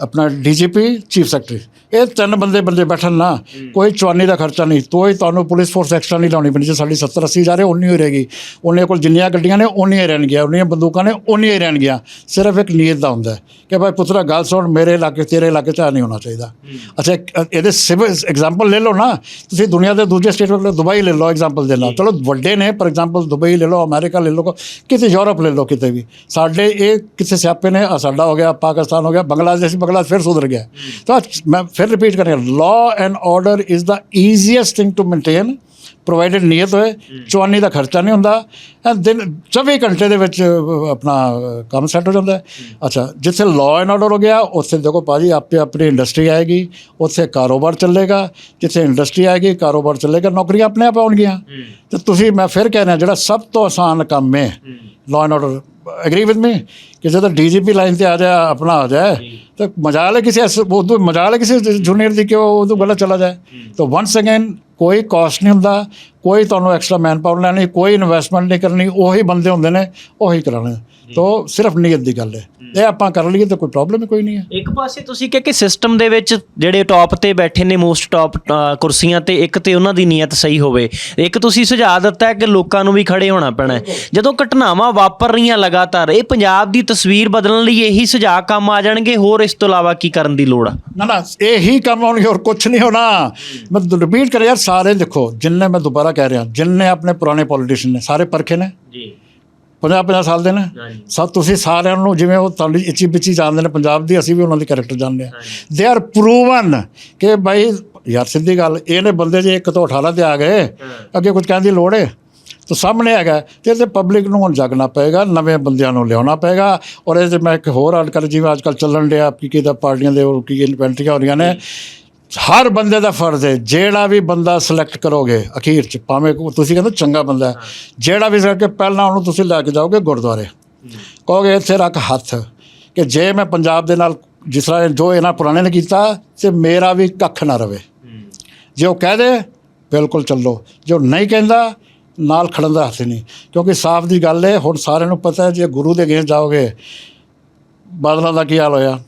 ਆਪਣਾ ਡੀਜੀਪੀ ਚੀਫ ਸੈਕਟਰੀ ਇਹ ਤਿੰਨ ਬੰਦੇ ਬੰਦੇ ਬੈਠਣ ਨਾ ਕੋਈ ਚਵਾਨੀ ਦਾ ਖਰਚਾ ਨਹੀਂ ਕੋਈ ਤੁਹਾਨੂੰ ਪੁਲਿਸ ਫੋਰਸ ਐਕਸਟਰਾ ਨਹੀਂ ਲਾਉਣੀ ਪੈਣੀ ਜੇ ਸਾਡੀ 70 80 ਹਜ਼ਾਰ ਹੈ ਉਨੀ ਹੀ ਰਹੇਗੀ। ਉਹਨੇ ਕੋਲ ਜਿੰਨੀਆਂ ਗੱਡੀਆਂ ਨੇ ਉਨੀਆਂ ਹੀ ਰਹਿਣਗੀਆਂ ਉਨੀਆਂ ਬੰਦੂਕਾਂ ਨੇ ਉਨੀਆਂ ਹੀ ਰਹਿਣਗੀਆਂ। ਸਿਰਫ ਇੱਕ ਨੀਅਤ ਦਾ ਹੁੰਦਾ ਕਿ ਭਾਈ ਪੁੱਤਰਾ ਗੱਲ ਸੁਣ ਮੇਰੇ ਇਲਾਕੇ ਤੇਰੇ ਇਲਾਕੇ 'ਚ ਨਹੀਂ ਹੋਣਾ ਚਾਹੀਦਾ। ਅੱਛਾ ਇਹਦੇ ਸਿਵਲ ਐਗਜ਼ਾਮਪਲ ਲੈ ਲਓ ਨਾ। ਤੁਸੀਂ ਦੁਨੀਆ ਦੇ ਦੂਜੇ ਸਟੇਟ ਵੱਲ ਦੁਬਈ ਲੈ ਲਓ ਐਗਜ਼ਾਮਪਲ ਦੇ ਨਾਲ। ਚਲੋ ਵੱਡੇ ਨੇ ਫॉर ਐਗਜ਼ਾਮਪਲ ਦੁਬਈ ਲੈ ਲਓ ਅਮਰੀਕਾ ਲੈ ਲਓ ਕਿਤੇ ਯੂਰਪ ਲੈ ਲਓ ਕਿਤੇ ਵੀ। ਸਾਡੇ ਇਹ ਕਿਸੇ ਸਿਆਪੇ ਨੇ ਸਾਡਾ ਹੋ ਗਿਆ ਪਾਕਿਸਤਾਨ ਹੋ ਗਿਆ ਬੰਗਲਾਦੇਸ਼ ਬੰਗਲਾਦੇਸ਼ ਫਿਰ ਸੁਧਰ ਗਿਆ। ਤਾਂ ਮੈਂ ਫਿਰ ਰਿਪੀਟ ਕਰ ਰਿਹਾ law and order is the easiest thing to maintain provided ਨੀਅਤ ਹੋਏ ਚਵਾਨੀ ਦਾ ਖਰਚਾ ਨਹੀਂ ਹੁੰਦਾ ਐਂਡ ਦਿਨ 24 ਘੰਟੇ ਦੇ ਵਿੱਚ ਆਪਣਾ ਕੰਮ ਸੈੱਟ ਹੋ ਜਾਂਦਾ। ਅੱਛਾ ਜਿੱਥੇ ਲਾਅ ਐਂਡ ਆਰਡਰ ਹੋ ਗਿਆ ਉੱਥੇ ਦੇਖੋ ਭਾਜੀ ਆਪੇ ਆਪਣੀ ਇੰਡਸਟਰੀ ਆਏਗੀ ਉੱਥੇ ਕਾਰੋਬਾਰ ਚੱਲੇਗਾ। ਜਿੱਥੇ ਇੰਡਸਟਰੀ ਆਏਗੀ ਕਾਰੋਬਾਰ ਚੱਲੇਗਾ ਨੌਕਰੀਆਂ ਆਪਣੇ ਆਪ ਆਉਣਗੀਆਂ। ਤੇ ਤੁਸੀਂ ਮੈਂ ਫਿਰ ਕਹਿ ਰਿਹਾ ਜਿਹੜਾ ਸਭ ਤੋਂ ਆਸਾਨ ਕੰਮ ਹੈ law and order agree with me ਕਿ ਜਦੋਂ ਡੀਜੀਪੀ ਲਾਈਨ ਤੇ ਆ ਜਾ ਆਪਣਾ ਆ ਜਾਏ ਤਾਂ ਮਜਾਲ ਹੈ ਕਿਸੇ ਐਸ- ਉਦੋਂ ਮਜਾਲ ਹੈ ਕਿਸੇ ਜੂਨੀਅਰ ਦੀ ਕਿ ਉਹ ਉਦੋਂ ਗਲਤ ਚਲਾ ਜਾਏ ਤਾਂ ਵਨਸ ਅਗੇਨ ਕੋਈ ਕਾਸਟ ਨਹੀਂ ਹੁੰਦਾ ਕੋਈ ਤੁਹਾਨੂੰ ਐਕਸਟਰਾ ਮੈਨ ਪਾਵਰ ਲੈਣੀ ਕੋਈ ਇਨਵੈਸਟਮੈਂਟ ਨਹੀਂ ਕਰਨੀ ਉਹੀ ਬੰਦੇ ਹੁੰਦੇ ਨੇ ਉਹੀ ਕਰਾਣੇ ਤਾਂ ਸਿਰਫ ਨੀਅਤ ਦੀ ਗੱਲ ਹੈ। ਇਹ ਆਪਾਂ ਕਰ ਲਈਏ ਤਾਂ ਕੋਈ ਪ੍ਰੋਬਲਮ ਹੀ ਕੋਈ ਨਹੀਂ ਹੈ। ਇੱਕ ਪਾਸੇ ਤੁਸੀਂ ਕਿਹਾ ਕਿ ਸਿਸਟਮ ਦੇ ਵਿੱਚ ਜਿਹੜੇ ਟੌਪ ਤੇ ਬੈਠੇ ਨੇ ਮੋਸਟ ਟੌਪ ਕੁਰਸੀਆਂ ਤੇ ਇੱਕ ਤੇ ਉਹਨਾਂ ਦੀ ਨੀਅਤ ਸਹੀ ਹੋਵੇ। ਇੱਕ ਤੁਸੀਂ ਸੁਝਾਅ ਦਿੱਤਾ ਹੈ ਕਿ ਲੋਕਾਂ ਨੂੰ ਵੀ ਖੜੇ ਹੋਣਾ ਪੈਣਾ ਹੈ। ਜਦੋਂ ਘਟਨਾਵਾਂ ਵਾਪਰ ਰਹੀਆਂ ਲਗਾਤਾਰ ਇਹ ਪੰਜਾਬ ਦੀ ਤਸਵੀਰ ਬਦਲਣ ਲਈ ਇਹੀ ਸੁਝਾਅ ਕੰਮ ਆ ਜਾਣਗੇ? ਹੋਰ ਇਸ ਤੋਂ ਇਲਾਵਾ ਕੀ ਕਰਨ ਦੀ ਲੋੜ ਆ? ਨਾ ਨਾ ਇਹੀ ਕੰਮ ਆਉਣਗੇ ਹੋਰ ਕੁਝ ਨਹੀਂ ਹੋਣਾ। ਮੈਂ ਰਿਪੀਟ ਕਰ ਯਾਰ ਸਾਰੇ ਦੇਖੋ ਜਿੰਨੇ ਮੈਂ ਦੁਬਾਰਾ ਕਹਿ ਰਿਹਾ ਜਿੰਨੇ ਆਪਣੇ ਪੁਰਾਣੇ ਪੋਲੀਟੀਸ਼ੀਅਨ ਨੇ ਸਾਰੇ ਪਰਖੇ ਨੇ। ਜੀ। 50 50 ਸਾਲ ਦੇ ਨੇ। ਸਭ ਤੁਸੀਂ ਸਾਰਿਆਂ ਨੂੰ ਜਿਵੇਂ ਉਹ ਤੁਹਾਡੀ ਇੱਚੀ ਪਿੱਚੀ ਜਾਣਦੇ ਨੇ ਪੰਜਾਬ ਦੀ ਅਸੀਂ ਵੀ ਉਹਨਾਂ ਦੀ ਕੈਰੈਕਟਰ ਜਾਣਦੇ ਹਾਂ ਦੇ ਆਰ ਪ੍ਰੂਵਨ ਕਿ ਭਾਈ ਯਾਰ ਸਿੱਧੀ ਗੱਲ ਇਹਨੇ ਬੰਦੇ ਜੇ ਇੱਕ ਤੋਂ 18 ਤੇ ਆ ਗਏ ਅੱਗੇ ਕੁਝ ਕਹਿਣ ਦੀ ਲੋੜ ਹੈ ਤਾਂ ਸਾਹਮਣੇ ਹੈਗਾ ਤੇ ਤੇ ਪਬਲਿਕ ਨੂੰ ਹੁਣ ਜਾਗਣਾ ਪਏਗਾ ਨਵੇਂ ਬੰਦਿਆਂ ਨੂੰ ਲਿਆਉਣਾ ਪਏਗਾ। ਔਰ ਇਹ ਮੈਂ ਇੱਕ ਹੋਰ ਆਰਟ ਕਰ ਜਿਵੇਂ ਅੱਜ ਕੱਲ੍ਹ ਚੱਲਣ ਡਿਆ ਕੀ ਕਿਹਦਾ ਪਾਰਟੀਆਂ ਦੇ ਉਹ ਕੀ ਇਨਵੈਂਟਰੀਆਂ ਹੋ ਰਹੀਆਂ ਨੇ। ਹਰ ਬੰਦੇ ਦਾ ਫਰਜ਼ ਹੈ, ਜਿਹੜਾ ਵੀ ਬੰਦਾ ਸਿਲੈਕਟ ਕਰੋਗੇ, ਅਖੀਰ ਚ ਭਾਵੇਂ ਕੋ- ਤੁਸੀਂ ਕਹਿੰਦੇ ਚੰਗਾ ਬੰਦਾ ਹੈ, ਜਿਹੜਾ ਵੀ ਸਿਲੈਕਟ ਪਹਿਲਾਂ ਉਹਨੂੰ ਤੁਸੀਂ ਲੈ ਕੇ ਜਾਓਗੇ ਗੁਰਦੁਆਰੇ। ਕਹੋਗੇ, ਇੱਥੇ ਰੱਖ ਹੱਥ, ਕਿ ਜੇ ਮੈਂ ਪੰਜਾਬ ਦੇ ਨਾਲ ਜਿਸ ਤਰ੍ਹਾਂ ਜੋ ਇਹਨਾਂ ਪੁਰਾਣੇ ਨੇ ਕੀਤਾ, ਤੇ ਮੇਰਾ ਵੀ ਕੱਖ ਨਾ ਰਵੇ। ਜੇ ਉਹ ਕਹਿ ਦੇ, ਬਿਲਕੁਲ ਚੱਲੋ। ਜੋ ਨਹੀਂ ਕਹਿੰਦਾ, ਨਾਲ ਖੜਨ ਦਾ ਹੱਥ ਹੀ ਨਹੀਂ। ਕਿਉਂਕਿ ਸਾਫ਼ ਦੀ ਗੱਲ ਹੈ ਹੁਣ ਸਾਰਿਆਂ ਨੂੰ ਪਤਾ ਹੈ, ਜੇ ਗੁਰੂ ਦੇ ਅਗੇਂਸਟ ਜਾਓਗੇ, ਬਾਦਲਾਂ ਦਾ ਕੀ ਹਾਲ ਹੋਇਆ?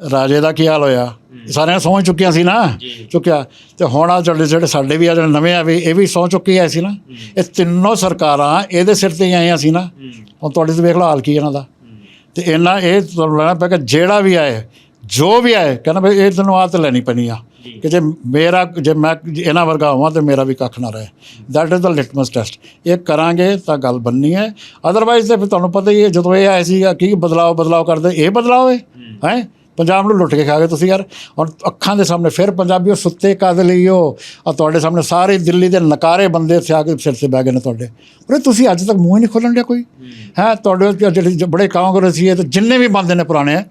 ਰਾਜੇ ਦਾ ਕੀ ਹਾਲ ਹੋਇਆ? ਸਾਰਿਆਂ ਸਹੁੰ ਚੁੱਕੀਆਂ ਸੀ ਨਾ? ਚੁੱਕਿਆ। ਤੇ ਹੁਣ ਆ ਜਿਹੜੇ ਜਿਹੜੇ ਸਾਡੇ ਵੀ ਆ ਜਿਹੜੇ ਨਵੇਂ ਆ ਵੀ ਇਹ ਵੀ ਸਹੁੰ ਚੁੱਕੀ ਆਏ ਸੀ ਨਾ? ਇਹ ਤਿੰਨੋਂ ਸਰਕਾਰਾਂ ਇਹਦੇ ਸਿਰ ਤੇ ਆਈਆਂ ਸੀ ਨਾ? ਹੁਣ ਤੁਹਾਡੇ ਤੇ ਵੇਖ ਲਓ ਹਾਲ ਕੀ ਇਹਨਾਂ ਦਾ। ਤੇ ਇਹਨਾਂ ਇਹ ਲੈਣਾ ਪਏਗਾ ਜਿਹੜਾ ਵੀ ਆਏ ਜੋ ਵੀ ਆਏ ਕਹਿੰਦਾ ਵੀ ਇਹ ਤੈਨੂੰ ਆਦਤ ਲੈਣੀ ਪੈਣੀ ਆ। ਕਿ ਜੇ ਮੇਰਾ ਜੇ ਮੈਂ ਇਹਨਾਂ ਵਰਗਾ ਹੋਵਾਂ ਤੇ ਮੇਰਾ ਵੀ ਕੱਖ ਨਾ ਰਹੇ। That is the litmus test ਇਹ ਕਰਾਂਗੇ ਤਾਂ ਗੱਲ ਬੰਨੀ ਹੈ। ਅਦਰਵਾਈਜ਼ ਤੇ ਫਿਰ ਤੁਹਾਨੂੰ ਪਤਾ ਹੀ ਹੈ ਜਦੋਂ ਇਹ ਆਏ ਸੀ ਕੀ ਬਦਲਾਓ ਬਦਲਾਓ ਕਰਦੇ ਇਹ ਬਦਲਾਓ ਹੈ। ਹੈ? ਪੰਜਾਬ ਨੂੰ ਲੁੱਟ ਕੇ ਖਾ ਗਏ ਤੁਸੀਂ ਯਾਰ। ਹੁਣ ਅੱਖਾਂ ਦੇ ਸਾਹਮਣੇ ਫਿਰ ਪੰਜਾਬੀਓ ਸੁੱਤੇ ਕਦ ਲਈਓ। ਆ ਤੁਹਾਡੇ ਸਾਹਮਣੇ ਸਾਰੇ ਦਿੱਲੀ ਦੇ ਨਕਾਰੇ ਬੰਦੇ ਇੱਥੇ ਆ ਕੇ ਸਿਰ ਤੇ ਬਹਿ ਗਏ ਨੇ ਤੁਹਾਡੇ। ਪਰ ਤੁਸੀਂ ਅੱਜ ਤੱਕ ਮੂੰਹ ਹੀ ਨਹੀਂ ਖੋਲਣ ਡਿਆ ਕੋਈ? ਹੈ, ਤੁਹਾਡੇ ਜਿਹੜੇ ਬੜੇ ਕਾਂਗਰਸੀ ਹੈ ਤੇ ਜਿੰਨੇ ਵੀ ਬੰਦੇ ਨੇ ਪੁਰਾਣੇ ਆ,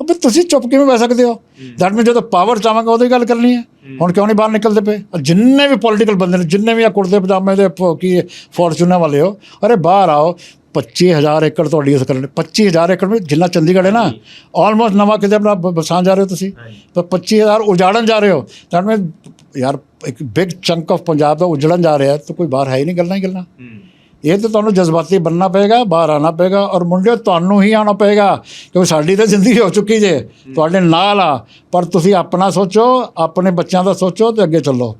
ਉਹ ਤੁਸੀਂ ਚੁੱਪ ਕਿਵੇਂ ਬਹਿ ਸਕਦੇ ਹੋ? ਦੈਟ ਮੀਨ ਜਦੋਂ ਪਾਵਰ ਚਾਹਾਂਗੇ ਉਹਦੀ ਗੱਲ ਕਰਨੀ ਹੈ। ਹੁਣ ਕਿਉਂ ਨਹੀਂ ਬਾਹਰ ਨਿਕਲਦੇ ਪਏ? ਜਿੰਨੇ ਵੀ ਪੋਲੀਟੀਕਲ ਬੰਦੇ ਨੇ, ਜਿੰਨੇ ਵੀ ਆ ਕੁੜਤੇ ਪਜਾਮੇ ਦੇ ਪ- ਕੀ ਫੋਰਚੂਨਰ ਵਾਲੇ ਹੋ, ਅਰੇ ਬਾਹਰ ਆਓ। 25000 ਏਕੜ ਤੁਹਾਡੀ ਉਸ ਕਰਨ 25000 ਏਕੜ ਵਿੱਚ ਜਿੰਨਾ ਚੰਡੀਗੜ੍ਹ ਹੈ ਨਾ ਆਲਮੋਸਟ ਨਵਾਂ ਕਿਤੇ ਆਪਣਾ ਬਸਾਂ ਜਾ ਰਹੇ ਹੋ ਤੁਸੀਂ। ਤਾਂ 25000 ਉਜਾੜਨ ਜਾ ਰਹੇ ਹੋ। ਤਾਂ ਮੈਂ ਯਾਰ ਇੱਕ ਬਿਗ ਚੰਕ ਆਫ ਪੰਜਾਬ ਦਾ ਉਜੜਨ ਜਾ ਰਿਹਾ ਤਾਂ ਕੋਈ ਬਾਹਰ ਹੈ ਹੀ ਨਹੀਂ ਗੱਲਾਂ ਹੀ ਗੱਲਾਂ। ਇਹ ਤਾਂ ਤੁਹਾਨੂੰ ਜਜ਼ਬਾਤੀ ਬਣਨਾ ਪਏਗਾ ਬਾਹਰ ਆਣਾ ਪਏਗਾ ਔਰ ਮੁੰਡਿਓ ਤੁਹਾਨੂੰ ਹੀ ਆਉਣਾ ਪਏਗਾ ਕਿਉਂਕਿ ਸਾਡੀ ਤਾਂ ਜ਼ਿੰਦਗੀ ਹੋ ਚੁੱਕੀ ਜੇ। ਤੁਹਾਡੇ ਨਾਲ ਆ ਪਰ ਤੁਸੀਂ ਆਪਣਾ ਸੋਚੋ ਆਪਣੇ ਬੱਚਿਆਂ ਦਾ ਸੋਚੋ ਤੇ ਅੱਗੇ ਚੱਲੋ।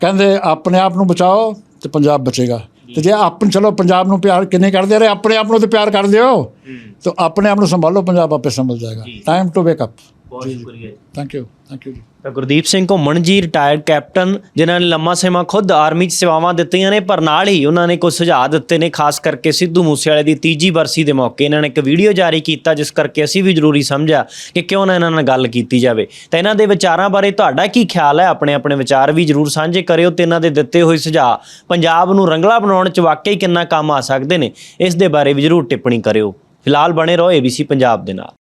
ਕਹਿੰਦੇ ਆਪਣੇ ਆਪ ਨੂੰ ਬਚਾਓ ਤੇ ਪੰਜਾਬ ਬਚੇਗਾ। ਤੇ ਜੇ ਆਪਨ ਚਲੋ ਪੰਜਾਬ ਨੂੰ ਪਿਆਰ ਕਿੰਨੇ ਕਰਦੇ ਰਹੇ ਆਪਣੇ ਆਪ ਨੂੰ ਤੇ ਪਿਆਰ ਕਰ ਦਿਓ ਤਾਂ ਆਪਣੇ ਆਪ ਨੂੰ ਸੰਭਾਲੋ ਪੰਜਾਬ ਆਪੇ ਸੰਭਲ ਜਾਏਗਾ। ਟਾਈਮ ਟੂ ਵੇਕ ਅਪ ਬਹੁਤ ਸ਼ੁਕਰੀਆ ਥੈਂਕ ਯੂ ਥੈਂਕ ਯੂ ਜੀ। ਤਾਂ ਗੁਰਦੀਪ ਸਿੰਘ ਘੁੰਮਣ ਜੀ ਰਿਟਾਇਰਡ ਕੈਪਟਨ ਜਿਨ੍ਹਾਂ ਨੇ ਲੰਮਾ ਸਮਾਂ ਖੁਦ ਆਰਮੀ 'ਚ ਸੇਵਾਵਾਂ ਦਿੱਤੀਆਂ ਨੇ, ਪਰ ਨਾਲ ਹੀ ਉਹਨਾਂ ਨੇ ਕੁਝ ਸੁਝਾਅ ਦਿੱਤੇ ਨੇ, ਖਾਸ ਕਰਕੇ ਸਿੱਧੂ ਮੂਸੇਵਾਲੇ ਦੀ ਤੀਜੀ ਬਰਸੀ ਦੇ ਮੌਕੇ। ਇਹਨਾਂ ਨੇ ਇੱਕ ਵੀਡੀਓ ਜਾਰੀ ਕੀਤਾ, ਜਿਸ ਕਰਕੇ ਅਸੀਂ ਵੀ ਜ਼ਰੂਰੀ ਸਮਝਿਆ ਕਿ ਕਿਉਂ ਨਾ ਇਹਨਾਂ ਨਾਲ ਗੱਲ ਕੀਤੀ ਜਾਵੇ। ਤਾਂ ਇਹਨਾਂ ਦੇ ਵਿਚਾਰਾਂ ਬਾਰੇ ਤੁਹਾਡਾ ਕੀ ਖਿਆਲ ਹੈ? ਆਪਣੇ ਆਪਣੇ ਵਿਚਾਰ ਵੀ ਜ਼ਰੂਰ ਸਾਂਝੇ ਕਰਿਓ ਤੇ ਇਹਨਾਂ ਦੇ ਦਿੱਤੇ ਹੋਏ ਸੁਝਾਅ ਪੰਜਾਬ ਨੂੰ ਰੰਗਲਾ ਬਣਾਉਣ 'ਚ ਵਾਕਈ ਕਿੰਨਾ ਕੰਮ ਆ ਸਕਦੇ ਨੇ, ਇਸ ਦੇ ਬਾਰੇ ਵੀ ਜ਼ਰੂਰ ਟਿੱਪਣੀ ਕਰਿਓ। ਫਿਲਹਾਲ ਬਣੇ ਰਹੋ ABC ਪੰਜਾਬ ਦੇ ਨਾਲ।